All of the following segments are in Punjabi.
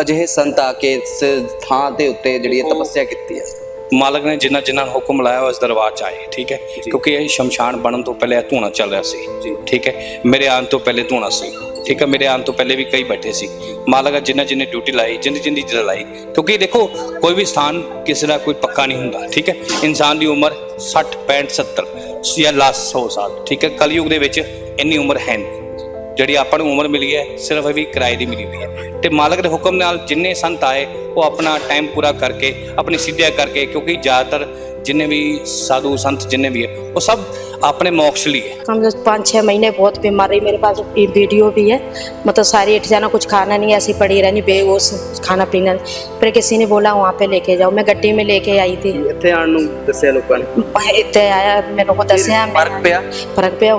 ਅਜਿਹੇ ਸੰਤ ਆ ਕੇ ਇਸ ਥਾਂ ਦੇ ਉੱਤੇ ਜਿਹੜੀ ਹੈ ਤਪੱਸਿਆ ਕੀਤੀ ਹੈ। ਮਾਲਕ ਨੇ ਜਿੰਨਾ ਜਿੰਨਾ ਹੁਕਮ ਲਾਇਆ ਉਸ ਦਰਬਾਰ ਚ ਆਏ ਠੀਕ ਹੈ? ਕਿਉਂਕਿ ਇਹ ਸ਼ਮਸ਼ਾਨ ਬਣਨ ਤੋਂ ਪਹਿਲੇ ਇਹ ਧੂਣਾ ਚੱਲ ਰਿਹਾ ਸੀ ਠੀਕ ਹੈ? ਮੇਰੇ ਆਉਣ ਤੋਂ ਪਹਿਲੇ ਧੂਣਾ ਸੀ ਠੀਕ ਹੈ? ਮੇਰੇ ਆਉਣ ਤੋਂ ਪਹਿਲੇ ਵੀ ਕਈ ਬੈਠੇ ਸੀ। ਮਾਲਕ ਜਿੰਨਾ ਜਿੰਨੇ ਡਿਊਟੀ ਲਾਈ ਜਿੰਨੀ ਜਿੰਨੀ ਜਿਹੜਾ ਲਾਈ ਕਿਉਂਕਿ ਦੇਖੋ ਕੋਈ ਵੀ ਸਥਾਨ ਕਿਸੇ ਦਾ ਕੋਈ ਪੱਕਾ ਨਹੀਂ ਹੁੰਦਾ ਠੀਕ ਹੈ? ਇਨਸਾਨ ਦੀ ਉਮਰ 60 65 70 ਜਾਂ ਲਾਸਟ 100 ਸਾਲ ਠੀਕ ਹੈ? ਕਲਯੁਗ ਦੇ ਵਿੱਚ ਇੰਨੀ ਉਮਰ ਹੈ ਨਹੀਂ। ਜਿਹੜੀ ਆਪਾਂ ਨੂੰ ਉਮਰ ਮਿਲੀ ਹੈ ਸਿਰਫ ਵੀ ਕਿਰਾਏ ਦੀ ਮਿਲੀ ਹੋਈ ਹੈ ਤੇ ਮਾਲਕ ਦੇ ਹੁਕਮ ਨਾਲ ਜਿੰਨੇ ਸੰਤ ਆਏ ਉਹ ਆਪਣਾ ਟਾਈਮ ਪੂਰਾ ਕਰਕੇ ਆਪਣੀ ਸਿੱਧਿਆ ਕਰਕੇ ਕਿਉਂਕਿ ਜ਼ਿਆਦਾਤਰ ਜਿੰਨੇ ਵੀ ਸਾਧੂ ਸੰਤ ਜਿੰਨੇ ਵੀ ਹੈ ਉਹ ਸਭ ਆਪਣੇ ਮੋਕਸ਼ ਲਈ ਹੈ हम लोग पाँच छः महीने बहुत बीमार रही मेरे पास ये वीडियो भी है मतलब सारी उठ जाना कुछ खाना नहीं ऐसी पड़ी रहनी बेहोश खाना पीना नहीं। फिर किसी ने बोला वहाँ पे लेके जाओ मैं गड्डी में लेके आई थी ਇੱਥੇ ਆਉਣ ਨੂੰ ਦੱਸਿਆ ਲੋਕਾਂ ਨੇ इतने आया मेरे को दसिया ਫਰਕ ਪਿਆ फर्क पे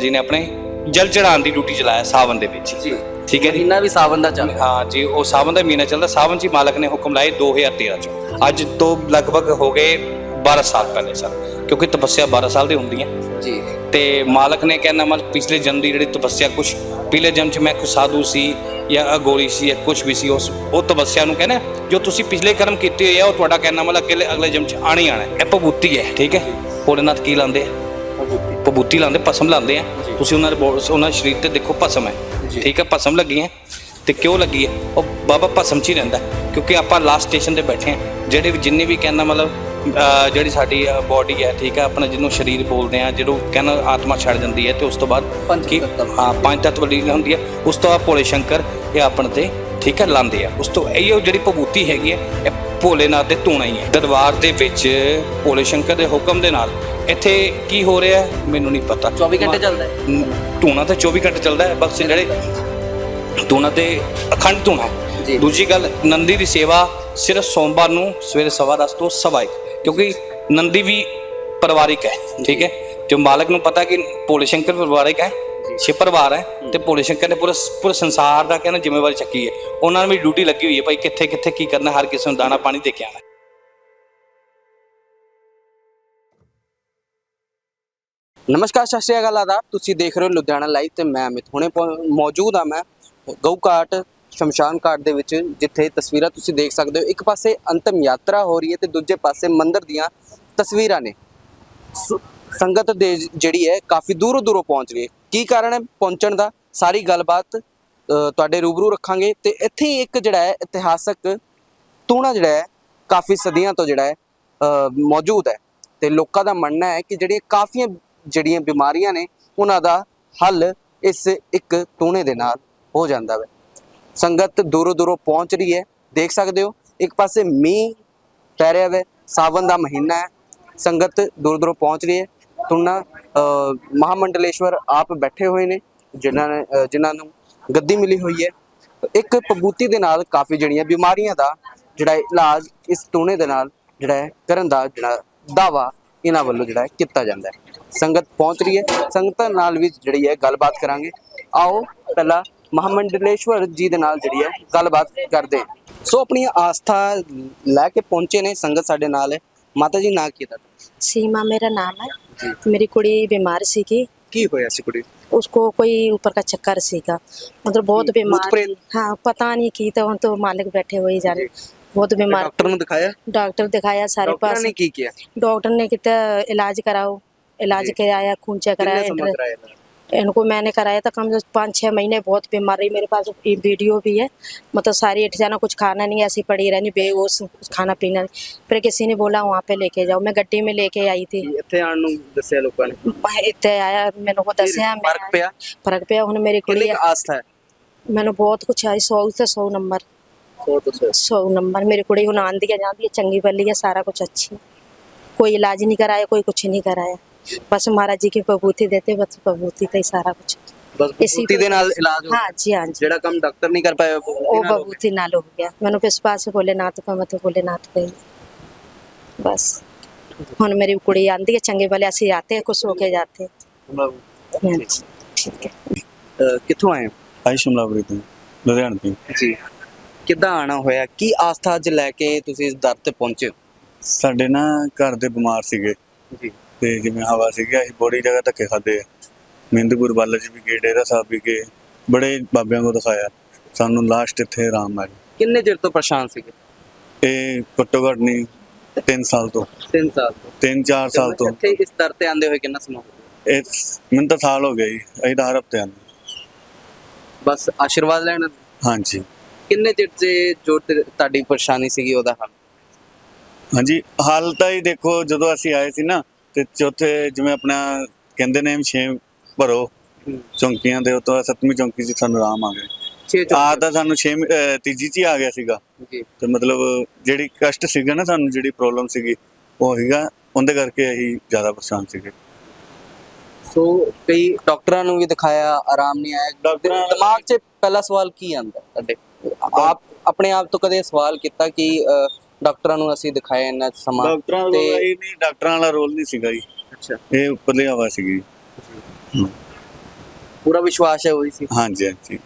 ਜੀ ਨੇ ਆਪਣੇ ਜਲ ਚੜਾਉਣ ਦੀ ਡਿਊਟੀ ਚਲਾਇਆ ਸਾਵਨ ਦੇ ਵਿੱਚ। ਜੀ। ਠੀਕ ਹੈ ਜੀ? ਮਹੀਨਾ ਵੀ ਸਾਵਨ ਦਾ ਚੱਲ ਹਾਂ ਜੀ ਉਹ ਸਾਵਨ ਦਾ ਮਹੀਨਾ ਚੱਲਦਾ। ਸਾਵਨ ਜੀ ਮਾਲਕ ਨੇ ਹੁਕਮ ਲਾਏ 2013 ਚ। ਅੱਜ ਤੋਂ ਲਗਭਗ ਹੋ ਗਏ 12 ਸਾਲ ਪਹਿਲੇ ਸਰ ਕਿਉਂਕਿ ਤਪੱਸਿਆ 12 ਸਾਲ ਦੀ ਹੁੰਦੀ ਹੈ। ਜੀ। ਤੇ ਮਾਲਕ ਨੇ ਕਹਿੰਦਾ ਮਤ ਪਿਛਲੇ ਜਨਮ ਦੀ ਜਿਹੜੀ ਤਪੱਸਿਆ ਕੁਛ ਪਿਛਲੇ ਜਨਮ ਚ ਮੈਂ ਕੁਛ ਸਾਧੂ ਸੀ ਜਾਂ ਅਗੋਰੀ ਸੀ ਜਾਂ ਕੁਛ ਵੀ ਸੀ ਉਸ ਉਹ ਤਪੱਸਿਆ ਨੂੰ ਕਹਿੰਦਾ ਜੋ ਤੁਸੀਂ ਪਿਛਲੇ ਕਰਮ ਕੀਤੇ ਹੋਏ ਆ ਉਹ ਤੁਹਾਡਾ ਕਹਿਣਾ ਮਤਲਬ ਅਗਲੇ ਅਗਲੇ ਜਨਮ ਚ ਆਣਾ ਆਣਾ ਹੈ। ਇਹ ਪਬੂਤੀ ਹੈ ਠੀਕ ਹੈ? ਭੋਲੇਨਾਥ ਕੀ ਲਾਉਂਦੇ ਆ? ਪਬੂਤੀ ਲਾਉਂਦੇ ਭਸਮ ਲਾਉਂਦੇ ਆ। ਤੁਸੀਂ ਉਹਨਾਂ ਦੇ ਬੋ- ਉਹਨਾਂ ਦੇ ਸਰੀਰ ਤੇ ਦੇਖੋ ਭਸਮ ਹੈ। ਠੀਕ ਹੈ ਭਸਮ ਲੱਗੀ ਹੈ ਤੇ ਕਿਉਂ ਲੱਗੀ ਹੈ? ਉਹ ਬਾਬਾ ਭਸਮ ਚ ਹੀ ਰਹਿੰਦਾ ਹੈ। ਕਿਉਂਕਿ ਆਪਾਂ ਲਾਸਟ ਸਟੇਸ਼ਨ ਤੇ ਬੈਠੇ ਆ ਜਿਹੜੇ ਵੀ ਜਿੰਨੇ ਵੀ ਕਹਿੰਦਾ ਮਤਲਬ ਅਹ ਜਿਹੜੀ ਸਾਡੀ ਬਾਡੀ ਹੈ ਠੀਕ ਹੈ ਆਪਣਾ ਜਿਹਨੂੰ ਸਰੀਰ ਬੋਲਦੇ ਆ ਜਦੋਂ ਕਹਿੰਦਾ ਆਤਮਾ ਛੱਡ ਜਾਂਦੀ ਹੈ ਤੇ ਉਸ ਤੋਂ ਬਾਅਦ ਪੰਜ ਕੀ ਤੱਤ। ਹਾਂ ਪੰਜ ਤੱਤ ਵਾਲੀ ਹੁੰਦੀ ਹੈ। ਉਸ ਤੋਂ ਬਾਅਦ ਭੋਲੇ ਸ਼ੰਕਰ ਇਹ ਆਪਣੇ ਤੇ ਠੀਕ ਹੈ ਲਾਉਂਦੇ ਆ। ਉਸ ਤੋਂ ਇਹ ਜਿਹੜੀ ਭਬੂਤੀ ਹੈਗੀ ਹੈ ਇਹ ਭੋਲੇਨਾਥ ਦੇ ਧੂਣਾ ਹੀ ਹੈ। ਦਰਬਾਰ ਦੇ ਵਿੱਚ ਭੋਲੇ ਸ਼ੰਕਰ ਦੇ ਹੁਕਮ ਦੇ ਨਾਲ ਇੱਥੇ ਕੀ ਹੋ ਰਿਹਾ ਹੈ, ਮੈਨੂੰ ਨਹੀਂ ਪਤਾ। 24 ਘੰਟੇ ਚੱਲਦਾ ਹੈ। ਧੂਣਾ ਤਾਂ 24 ਘੰਟੇ ਚੱਲਦਾ ਹੈ ਬਸ ਜਿਹੜੇ ਧੂਣਾ ਤੇ ਅਖੰਡ ਧੂਣਾ। ਹੈ। ਦੂਜੀ ਗੱਲ ਨੰਦੀ ਦੀ ਸੇਵਾ ਸਿਰਫ ਸੋਮਵਾਰ ਨੂੰ ਸਵੇਰੇ ਸਵਾ ਦਸ ਤੋਂ ਸਵਾ ਇੱਕ ਕਿਉਂਕਿ ਨੰਦੀ ਵੀ ਪਰਿਵਾਰਿਕ ਹੈ ਠੀਕ ਹੈ। ਜੋ ਮਾਲਕ ਨੂੰ ਪਤਾ ਕਿ ਭੋਲੇ ਸ਼ੰਕਰ ਪਰਿਵਾਰਿਕ ਹੈ ਛੇ ਪਰਿਵਾਰ ਹੈ ਤੇ ਭੋਲੇ ਸ਼ੰਕਰ ਨੇ ਪੂਰੇ ਪੂਰੇ ਸੰਸਾਰ ਦਾ ਕਹਿੰਦਾ ਜ਼ਿੰਮੇਵਾਰੀ ਚੱਕੀ ਹੈ। ਉਹਨਾਂ ਨੂੰ ਵੀ ਡਿਊਟੀ ਲੱਗੀ ਹੋਈ ਹੈ ਭਾਈ ਕਿੱਥੇ ਕਿੱਥੇ ਕੀ ਕਰਨਾ ਹਰ ਕਿਸੇ ਨੂੰ ਦਾਣਾ ਪਾਣੀ ਦੇ ਕੇ ਆਉਣਾ। ਨਮਸਕਾਰ ਸਤਿ ਸ਼੍ਰੀ ਅਕਾਲ ਆਦਾਬ। ਤੁਸੀਂ ਦੇਖ ਰਹੇ ਹੋ ਲੁਧਿਆਣਾ ਲਾਈਵ ਤੇ ਮੈਂ ਅਮਿਤ। ਹੁਣੇ ਮੌਜੂਦ ਆ ਮੈਂ ਗਊ ਘਾਟ ਸ਼ਮਸ਼ਾਨ ਘਾਟ ਦੇ ਵਿੱਚ ਜਿੱਥੇ ਤਸਵੀਰਾਂ ਤੁਸੀਂ ਦੇਖ ਸਕਦੇ ਹੋ। ਇੱਕ ਪਾਸੇ ਅੰਤਮ ਯਾਤਰਾ ਹੋ ਰਹੀ ਹੈ ਤੇ ਦੂਜੇ ਪਾਸੇ ਮੰਦਿਰ ਦੀਆਂ ਤਸਵੀਰਾਂ ਨੇ। ਸੰਗਤ ਦੇ ਜਿਹੜੀ ਹੈ ਕਾਫੀ ਦੂਰੋਂ ਦੂਰੋਂ ਪਹੁੰਚ ਰਹੀ ਹੈ। ਕੀ ਕਾਰਨ ਹੈ ਪਹੁੰਚਣ ਦਾ? ਸਾਰੀ ਗੱਲਬਾਤ ਤੁਹਾਡੇ ਰੂਬਰੂ ਰੱਖਾਂਗੇ ਤੇ ਇੱਥੇ ਹੀ ਇੱਕ ਜਿਹੜਾ ਹੈ ਇਤਿਹਾਸਕ ਤੂਣਾ ਜਿਹੜਾ ਹੈ, ਕਾਫੀ ਸਦੀਆਂ ਤੋਂ ਜਿਹੜਾ ਹੈ ਮੌਜੂਦ ਹੈ। ਤੇ ਲੋਕਾਂ ਦਾ ਮੰਨਣਾ ਹੈ ਕਿ ਜਿਹੜੀਆਂ ਕਾਫੀਆਂ ਜਿਹੜੀਆਂ ਬਿਮਾਰੀਆਂ ਨੇ, ਉਹਨਾਂ ਦਾ ਹੱਲ ਇਸ ਇੱਕ ਤੂਣੇ ਦੇ ਨਾਲ ਹੋ ਜਾਂਦਾ ਹੈ ਸੰਗਤ ਦੂਰੋਂ ਦੂਰੋਂ ਪਹੁੰਚ ਰਹੀ ਹੈ, ਦੇਖ ਸਕਦੇ ਹੋ, ਇੱਕ ਪਾਸੇ ਮੀਂਹ ਪੈ ਰਿਹਾ ਹੈ ਸਾਵਨ ਦਾ ਮਹੀਨਾ ਹੈ, ਸੰਗਤ ਦੂਰ ਦੂਰੋਂ ਪਹੁੰਚ ਰਹੀ ਹੈ ਤੁਨਾ ਮਹਾਮੰਡਲੇਸ਼ਵਰ ਆਪ ਬੈਠੇ ਹੋਏ ਨੇ ਜਿਨ੍ਹਾਂ ਨੇ ਅ, ਜਿਨ੍ਹਾਂ ਨੂੰ ਗੱਦੀ ਮਿਲੀ ਹੋਈ ਹੈ। ਇੱਕ ਪਬੂਤੀ ਦੇ ਨਾਲ ਕਾਫੀ ਜਿਹੜੀਆਂ ਬਿਮਾਰੀਆਂ ਦਾ ਜਿਹੜਾ ਇਲਾਜ ਇਸ ਟੂਣੇ ਦੇ ਨਾਲ ਜਿਹੜਾ ਹੈ ਕਰਨ ਦਾ ਜਿਹੜਾ ਦਾਵਾ ਇਹਨਾਂ ਵੱਲੋਂ ਜਿਹੜਾ ਹੈ ਕੀਤਾ ਜਾਂਦਾ ਹੈ। ਸੰਗਤ ਪਹੁੰਚ ਰਹੀ ਹੈ। ਸੰਗਤਾਂ ਨਾਲ ਵੀ ਜਿਹੜੀ ਹੈ ਗੱਲਬਾਤ ਕਰਾਂਗੇ। ਆਓ ਪਹਿਲਾਂ ਮਹਾਮੰਡਲੇਸ਼ਵਰ ਜੀ ਦੇ ਨਾਲ ਜਿਹੜੀ ਹੈ ਗੱਲਬਾਤ ਕਰਦੇ ਸੋ ਆਪਣੀਆਂ ਆਸਥਾ ਲੈ ਕੇ ਪਹੁੰਚੇ ਨੇ। ਸੰਗਤ ਸਾਡੇ ਨਾਲ ਹੈ। ਮਾਤਾ ਜੀ ਨਾ ਕੀ ਹੈ ਤੁਹਾਡਾ सीमा मेरा नाम है मेरी कुड़ी बीमार सी की ਕੀ ਹੋਇਆ ਸੀ ਕੁੜੀ उसको कोई ऊपर का चक्कर सीखा मतलब बहुत भूत बीमार प्रेत? थी। हाँ पता नहीं की तो हम तो मालिक बैठे हुए ही जाने बहुत बीमार ਡਾਕਟਰ ਨੂੰ ਦਿਖਾਇਆ डॉक्टर दिखाया सारे ਡਾਕਟਰਾਂ पास ਨੇ ਕੀ ਕੀਤਾ डॉक्टर ने कितना इलाज कराओ इलाज जी। कराया खून चेक ਕਿੰਨੇ कराया ਸਮਾਂ इंटर- ਕਰਾਇਆ इनको मैंने कराया था कम से कम पाँच छः महीने बहुत बीमार रही मेरे पास ये वीडियो भी है मतलब सारी उठ जाना कुछ खाना नहीं ऐसी पड़ी रहनी बेहोश कुछ खाना पीना नहीं फिर किसी ने बोला वहाँ पे लेके जाओ मैं गड्डी में लेके आई थी ਇੱਥੇ ਆਉਣ ਨੂੰ ਦੱਸਿਆ ਲੋਕਾਂ ਨੇ इतने आया मैंने को दसिया मैं ਫਰਕ ਪਿਆ फर्क पे ਹੁਣ मेरी ਕਿੰਨੀ कुड़ी ਕੁ ਆਸਥਾ ਹੈ ਮੈਨੂੰ ਬਹੁਤ ਕੁਛ ਆਈ 100 ਤੇ 100 ਨੰਬਰ ਸੋ ਦੱਸੋ 100 ਨੰਬਰ ਮੇਰੀ ਕੁੜੀ ਹੁਣ ਆਂਦੀ ਹੈ ਜਾਂਦੀ ਹੈ ਚੰਗੀ ਬੱਲੀ ਹੈ ਸਾਰਾ ਕੁਝ ਅੱਛੀ कोई इलाज नहीं कराया कोई कुछ नहीं कराया बस महाराज जी की बबूती देते बस बबूती का ही सारा कुछ ਬਸ इसी ਬੂਤੀ ਦੇ ਨਾਲ ਇਲਾਜ ਹੋ हाँ जी हाँ जी ਜਿਹੜਾ ਕੰਮ ਡਾਕਟਰ ਨਹੀਂ ਕਰ ਪਾਇਆ ਉਹ वो ਬੂਟੀ ਨਾਲ ਹੋ बबूती नाल हो गया मैंने विश्वास से बोले नाथ पे मैं तो बोले नाथ पे ही। बस ਹੁਣ ਮੇਰੀ ਕੁੜੀ ਆਂਦੀ ਹੈ ਚੰਗੇ ਭਲੇ ਅਸੀਂ ਆਤੇ ਕੁਛ ਹੋ ਕੇ ਜਾਤੇ ਗਿਆ। ਹਾਂਜੀ ਠੀਕ ਹੈ ਅਹ ਕਿੱਥੋਂ ਆਏ ਹੋ? ਆਈ ਸ਼ਿਮਲਾਪੁਰੀ ਤੋਂ ਲੁਧਿਆਣਾ ਤੋਂ ਜੀ ਕਿੱਦਾਂ ਆਣਾ ਹੋਇਆ ਕੀ ਆਸਥਾ ਅੱਜ ਲੈ ਕੇ ਤੁਸੀਂ ਇਸ ਦਰ ਤੇ ਪਹੁੰਚੇ ਹੋ ਸਾਡੇ ਨਾ ਘਰ ਦੇ ਬਿਮਾਰ ਸੀਗੇ ਜੀ ਤੇ ਜਿਵੇਂ ਹਵਾ ਸੀਗੀ ਅਸੀਂ ਬੜੀ ਜਗ੍ਹਾ ਧੱਕੇ ਖਾਦੇ ਆ। ਮਿੰਦਪੁਰ ਬਾਲਾ ਜੀ ਵੀ ਗਏ ਡੇਰਾ ਸਾਹਿਬ ਵੀ ਗਏ ਬੜੇ ਬਾਬਿਆਂ ਕੋ ਦਿਖਾਇਆ। ਸਾਨੂੰ ਲਾਸਟ ਇੱਥੇ ਆਰਾਮ ਆਇਆ ਕਿੰਨੇ ਚਿਰ ਤੋਂ ਪਰੇਸ਼ਾਨ ਸੀਗੇ? ਇਹ ਘੱਟੋ ਘੱਟ ਨਹੀਂ 3 ਸਾਲ ਤੋਂ। 3 ਸਾਲ ਤੋਂ। 3-4 ਸਾਲ ਤੋਂ। ਇੱਥੇ ਇਸ ਦਰ ਤੇ ਆਂਦੇ ਹੋਏ ਕਿੰਨਾ ਸਮਾਂ ਹੋ ਗਿਆ? ਇਹ ਮੈਨੂੰ ਤਾਂ ਸਾਲ ਹੋ ਗਿਆ ਜੀ ਅਸੀਂ ਤਾਂ ਹਰ ਹਫ਼ਤੇ ਆਉਂਦੇ। ਬਸ ਆਸ਼ੀਰਵਾਦ ਲੈਣ? ਹਾਂਜੀ। ਕਿੰਨੇ ਚਿਰ ਤੇ ਜੋ ਤੇ- ਤੁਹਾਡੀ ਪਰੇਸ਼ਾਨੀ ਸੀਗੀ ਉਹਦਾ ਹੱਲ? ਹਾਂਜੀ ਹਾਲ ਤਾਂ ਹੀ ਦੇਖੋ ਜਦੋਂ ਅਸੀਂ ਆਏ ਸੀ ਨਾ ਤੇ ਚੌਥੇ ਜਿਵੇਂ ਆਪਣਾ ਕਹਿੰਦੇ ਨੇ ਛੇ ਭਰੋ ਚੌਂਕੀਆਂ ਦੇ ਉਤੋਂ ਸੱਤਵੀਂ ਚੌਂਕੀ 'ਚ ਸਾਨੂੰ ਆਰਾਮ ਆ ਗਿਆ 6 ਆ ਤਾਂ ਸਾਨੂੰ ਛੇ ਤੀਜੀ 'ਚ ਹੀ ਆ ਗਿਆ ਸੀਗਾ। ਤੇ ਮਤਲਬ ਜਿਹੜੀ ਕਸ਼ਟ ਸੀਗਾ ਨਾ ਸਾਨੂੰ ਜਿਹੜੀ ਪ੍ਰੋਬਲਮ ਸੀਗੀ ਉਹ ਸੀਗਾ ਉਹਦੇ ਕਰਕੇ ਅਸੀਂ ਜ਼ਿਆਦਾ ਪਰੇਸ਼ਾਨ ਸੀਗੇ। ਸੋ ਕਈ ਡਾਕਟਰਾਂ ਨੂੰ ਵੀ ਦਿਖਾਇਆ ਆਰਾਮ ਨਹੀਂ ਆਇਆ। ਡਾਕਟਰਾਂ ਦਿਮਾਗ 'ਚ ਪਹਿਲਾ ਸਵਾਲ ਕੀ ਆਂਦਾ ਤੁਹਾਡੇ? ਆਪ ਆਪਣੇ ਆਪ ਤੋਂ ਕਦੇ ਸਵਾਲ ਕੀਤਾ ਕਿ ਡਾਕਟਰਾਂ ਨੂੰ ਅਸੀਂ ਦਿਖਾਇਆ ਇੰਨਾ ਸਮਾਂ ਡਾਕਟਰਾਂ ਦਾ ਤੇ- ਰੋਲ ਇਹ ਨਹੀਂ ਡਾਕਟਰਾਂ ਵਾਲਾ ਰੋਲ ਨਹੀਂ ਸੀਗਾ ਜੀ। ਅੱਛਾ। ਇਹ ਉੱਪਰਲੀ ਹਵਾ ਸੀਗੀ ਪੂਰਾ ਵਿਸ਼ਵਾਸ ਹੈ ਉਹੀ ਸੀ। ਹਾਂਜੀ ਹਾਂਜੀ।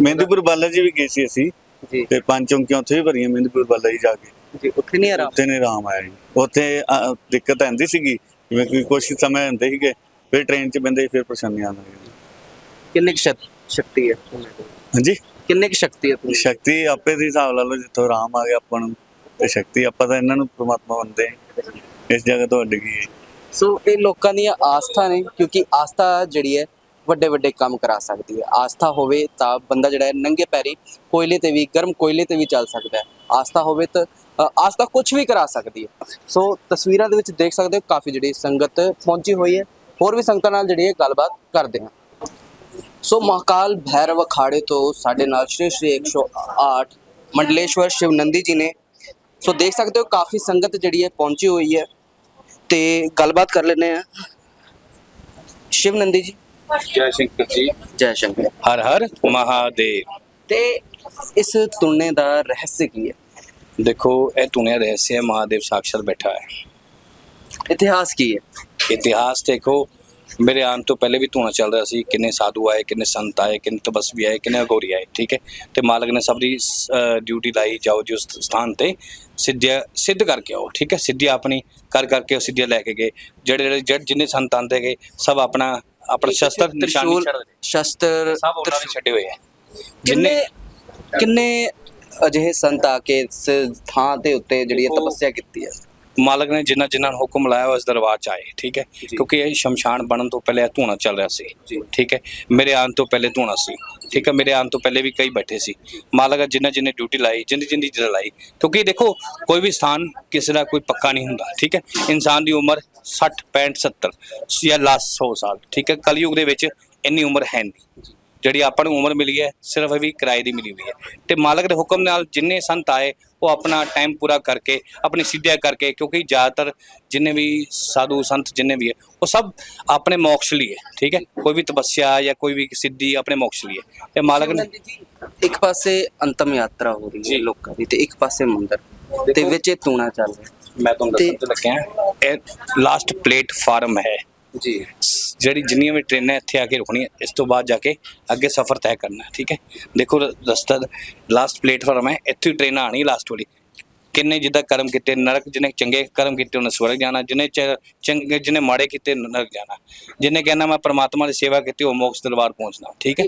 ਮਹਿੰਦੀਪੁਰ ਬਾਲਾ ਜੀ ਵੀ ਗਏ ਸੀ ਅਸੀਂ। ਜੀ। ਤੇ ਪੰਜ ਚੌਂਕੀਆਂ ਉੱਥੇ ਵੀ ਭਰੀਆਂ ਮਹਿੰਦੀਪੁਰ ਬਾਲਾ ਜੀ ਜਾ ਕੇ। ਜੀ ਉੱਥੇ ਨਹੀਂ ਆਰਾਮ? ਉੱਥੇ ਨੇ ਆਰਾਮ ਆਇਆ ਜੀ। ਉੱਥੇ ਅ, ਦਿੱਕਤ ਆਉਂਦੀ ਸੀਗੀ। ਜਿਵੇਂ ਕਿ ਕੁਛ ਸਮੇਂ ਹੁੰਦੇ ਸੀਗੇ ਫਿਰ ਟ੍ਰੇਨ 'ਚ ਬੰਦੇ ਫਿਰ ਪਰੇਸ਼ਾਨੀ ਆਉਂਦੀ ਸੀ ਕਿੰਨੀ ਕੁ ਸ਼ਕ- ਸ਼ਕਤੀ ਹੈ? ਹਾਂਜੀ? ਕਿੰਨੇ ਕੁ ਸ਼ਕਤੀ ਹੈ? ਸ਼ਕਤੀ ਆਪੇ ਦੇ ਹਿਸਾਬ ਲਾ ਲਓ ਜਿੱਥੋਂ ਆਰਾਮ ਆ ਗਿਆ ਆਪਾਂ ਨੂੰ। ਤੇ ਸ਼ਕਤੀ ਆਪਾਂ ਤਾਂ ਇਹਨਾਂ ਨੂੰ ਪ੍ਰਮਾਤਮਾ ਮੰਨਦੇ ਹਾਂ। ਇਸ ਜਗ੍ਹਾ ਤੋਂ ਅੱਡ ਗਈ ਹੈ। ਸੋ ਇਹ ਲੋਕਾਂ ਦੀਆਂ ਆਸਥਾ ਨੇ ਕਿਉਂਕਿ ਆਸਥਾ ਜਿਹੜੀ ਹੈ ਵੱਡੇ ਵੱਡੇ ਕੰਮ ਕਰਾ ਸਕਦੀ ਹੈ। ਆਸਥਾ ਹੋਵੇ ਤਾਂ ਬੰਦਾ ਜਿਹੜਾ ਹੈ ਨੰਗੇ ਪੈਰੀ ਕੋਇਲੇ ਤੇ ਵੀ ਗਰਮ ਕੋਇਲੇ ਤੇ ਵੀ ਚੱਲ ਸਕਦਾ ਹੈ। ਆਸਥਾ ਹੋਵੇ ਤਾਂ ਅ, ਆਸਥਾ ਕੁਝ ਵੀ ਕਰਾ ਸਕਦੀ ਹੈ। ਸੋ ਤਸਵੀਰਾਂ ਦੇ ਵਿੱਚ ਦੇਖ ਸਕਦੇ ਹੋ ਕਾਫੀ ਜਿਹੜੀ ਸੰਗਤ ਪਹੁੰਚੀ ਹੋਈ ਹੈ। ਹੋਰ ਵੀ ਸੰਗਤਾਂ ਨਾਲ ਜਿਹੜੀ ਹੈ ਗੱਲਬਾਤ ਕਰਦੇ ਹਾਂ। ਸੋ ਮਹਾਕਾਲ ਭੈਰਵ ਅਖਾੜੇ ਤੋਂ ਸਾਡੇ ਨਾਲ ਸ਼੍ਰੀ ਸ਼੍ਰੀ 108 ਮੰਡਲੇਸ਼ਵਰ ਸ਼ਿਵਨੰਦੀ ਜੀ ਨੇ ਸੋ ਦੇਖ ਸਕਦੇ ਹੋ ਕਾਫੀ ਸੰਗਤ ਜਿਹੜੀ ਹੈ ਪਹੁੰਚੀ ਹੋਈ ਹੈ ਤੇ ਗੱਲਬਾਤ ਕਰ ਲੈਨੇ ਆ ਸ਼ਿਵਨੰਦੀ ਜੀ। ਜੈ ਸ਼ੰਕਰ ਜੀ। ਜੈ ਸ਼ੰਕਰ ਹਰ ਹਰ ਮਹਾਦੇਵ। ਤੇ ਇਸ ਤੁਲਨੇ ਦਾ ਰਹੱਸ ਕੀ ਹੈ? ਦੇਖੋ ਇਹ ਦੁਨੀਆ ਰਹੱਸ ਹੈ ਮਹਾਦੇਵ ਸਾਕਸ਼ਾਤ ਬੈਠਾ ਹੈ। ਇਤਿਹਾਸ ਕੀ ਹੈ? ਇਤਿਹਾਸ ਦੇਖੋ ਮੇਰੇ ਆਉਣ ਤੋਂ ਪਹਿਲੇ ਵੀ ਧੂਣਾ ਚੱਲ ਰਿਹਾ ਸੀ ਕਿੰਨੇ ਸਾਧੂ ਆਏ ਕਿੰਨੇ ਸੰਤ ਆਏ ਕਿੰਨੇ ਤਪਸਵੀ ਆਏ ਕਿੰਨੇ ਅਗੋਰੀ ਆਏ ਠੀਕ ਹੈ? ਤੇ ਮਾਲਕ ਨੇ ਸਭ ਦੀ ਡਿਊਟੀ ਲਾਈ ਜਾਓ ਜਿਸ ਸਥਾਨ ਤੇ ਸਿੱਧਿਆ ਸਿੱਧ ਕਰਕੇ ਆਓ ਠੀਕ ਹੈ? ਸਿੱਧੀ ਆਪਣੀ ਕਰ ਕਰਕੇ ਉਹ ਸਿੱਧੀਆਂ ਲੈ ਕੇ ਗਏ। ਜਿਹੜੇ ਜਿਹੜੇ ਜਿੰਨੇ ਸੰਤ ਆਂਦੇ ਗਏ ਸਭ ਆਪਣਾ ਆਪਣਾ ਸ਼ਸਤਰ ਨਿਸ਼ਾਨੀ ਛੱਡ ਸ਼ਸਤਰ ਸਭ ਉਹਨਾਂ ਨੇ। ਛੱਡੇ ਹੋਏ ਹੈ ਜਿੰਨੇ ਕਿੰਨੇ ਅਜਿਹੇ ਸੰਤ ਆ ਕੇ ਇਸ ਥਾਂ ਦੇ ਉੱਤੇ ਜਿਹੜੀ ਤਪੱਸਿਆ ਕੀਤੀ ਹੈ ਮਾਲਕ ਨੇ ਜਿੰਨਾ ਜਿੰਨਾ ਨੂੰ ਹੁਕਮ ਲਾਇਆ ਉਸ ਦਰਬਾਰ ਚ ਆਏ ਠੀਕ ਹੈ? ਕਿਉਂਕਿ ਇਹ ਸ਼ਮਸ਼ਾਨ ਬਣਨ ਤੋਂ ਪਹਿਲੇ ਧੂਣਾ ਚੱਲ ਰਿਹਾ ਸੀ ਠੀਕ ਹੈ? ਮੇਰੇ ਆਉਣ ਤੋਂ ਪਹਿਲੇ ਧੂਣਾ ਸੀ ਠੀਕ ਹੈ? ਮੇਰੇ ਆਉਣ ਤੋਂ ਪਹਿਲੇ ਵੀ ਕਈ ਬੈਠੇ ਸੀ। ਮਾਲਕ ਜਿੰਨਾ ਜਿੰਨੇ ਡਿਊਟੀ ਲਾਈ ਜਿੰਨੀ ਜਿੰਨੀ ਜਿਹੜਾ ਲਾਈ ਕਿਉਂਕਿ ਦੇਖੋ ਕੋਈ ਵੀ ਸਥਾਨ ਕਿਸੇ ਦਾ ਕੋਈ ਪੱਕਾ ਨਹੀਂ ਹੁੰਦਾ ਠੀਕ ਹੈ? ਇਨਸਾਨ ਦੀ ਉਮਰ 60 65 70 ਜਾਂ ਲਾਸਟ 100 ਸਾਲ ਠੀਕ ਹੈ? ਕਲਯੁਗ ਦੇ ਵਿੱਚ ਇੰਨੀ ਉਮਰ ਹੈ ਨਹੀਂ। ਜਿਹੜੀ ਆਪਾਂ ਨੂੰ ਉਮਰ ਮਿਲੀ ਹੈ ਸਿਰਫ ਵੀ ਕਿਰਾਏ ਦੀ ਮਿਲੀ ਹੋਈ ਹੈ। ਤੇ ਮਾਲਕ ਦੇ ਹੁਕਮ ਨਾਲ ਜਿੰਨੇ ਸੰਤ ਆਏ ਉਹ ਆਪਣਾ ਟਾਈਮ ਪੂਰਾ ਕਰਕੇ ਆਪਣੀ ਸਿੱਧਿਆ ਕਰਕੇ ਕਿਉਂਕਿ ਜ਼ਿਆਦਾਤਰ ਜਿੰਨੇ ਵੀ ਸਾਧੂ ਸੰਤ ਜਿੰਨੇ ਵੀ ਹੈ ਉਹ ਸਭ ਆਪਣੇ ਮੋਕਸ਼ ਲਈ ਹੈ ਠੀਕ ਹੈ? ਕੋਈ ਵੀ ਤਪੱਸਿਆ ਜਾਂ ਕੋਈ ਵੀ ਸਿੱਧੀ ਆਪਣੇ ਮੋਕਸ਼ ਲਈ ਹੈ। ਤੇ ਮਾਲਕ ਨੇ ਇੱਕ ਪਾਸੇ ਅੰਤਮ ਯਾਤਰਾ ਹੋ ਰਹੀ ਹੈ ਲੋਕਾਂ ਦੀ ਤੇ ਇੱਕ ਪਾਸੇ ਮੰਦਰ। ਤੇ ਵਿੱਚ ਇਹ ਤੂਣਾ ਚੱਲ ਰਿਹਾ। ਮੈਂ ਤੁਹਾਨੂੰ ਦੱਸਣ ਤੇ ਲੱਗਿਆ ਇਹ ਲਾਸਟ ਪਲੇਟਫਾਰਮ ਹੈ। ਜੀ। ਜਿਹੜੀ ਜਿੰਨੀਆਂ ਵੀ ਟ੍ਰੇਨਾਂ ਇੱਥੇ ਆ ਕੇ ਰੁਕਣੀਆਂ ਇਸ ਤੋਂ ਬਾਅਦ ਜਾ ਕੇ ਅੱਗੇ ਸਫ਼ਰ ਤੈਅ ਕਰਨਾ ਹੈ, ਠੀਕ ਹੈ? ਦੇਖੋ ਰ- ਰਸਤਾ ਲਾਸਟ ਪਲੇਟਫਾਰਮ ਹੈ ਇੱਥੇ ਟ੍ਰੇਨਾਂ ਆਣੀ ਲਾਸਟ ਵਾਲੀ। ਕਿੰਨੇ ਜਿੱਦਾਂ ਕਰਮ ਕੀਤੇ ਨਰਕ ਜਿਹਨੇ ਚੰਗੇ ਕਰਮ ਕੀਤੇ ਉਹਨੇ ਸਵਰਗ ਜਾਣਾ ਜਿਹਨੇ ਚ- ਚੰਗੇ ਜਿਹਨੇ ਮਾੜੇ ਕੀਤੇ ਨਰਕ ਜਾਣਾ। ਜਿਹਨੇ ਕਹਿਣਾ ਮੈਂ ਪ੍ਰਮਾਤਮਾ ਦੀ ਸੇਵਾ ਕੀਤੀ ਉਹ ਮੋਕਸ਼ ਦਰਬਾਰ ਪਹੁੰਚਣਾ ਠੀਕ ਹੈ?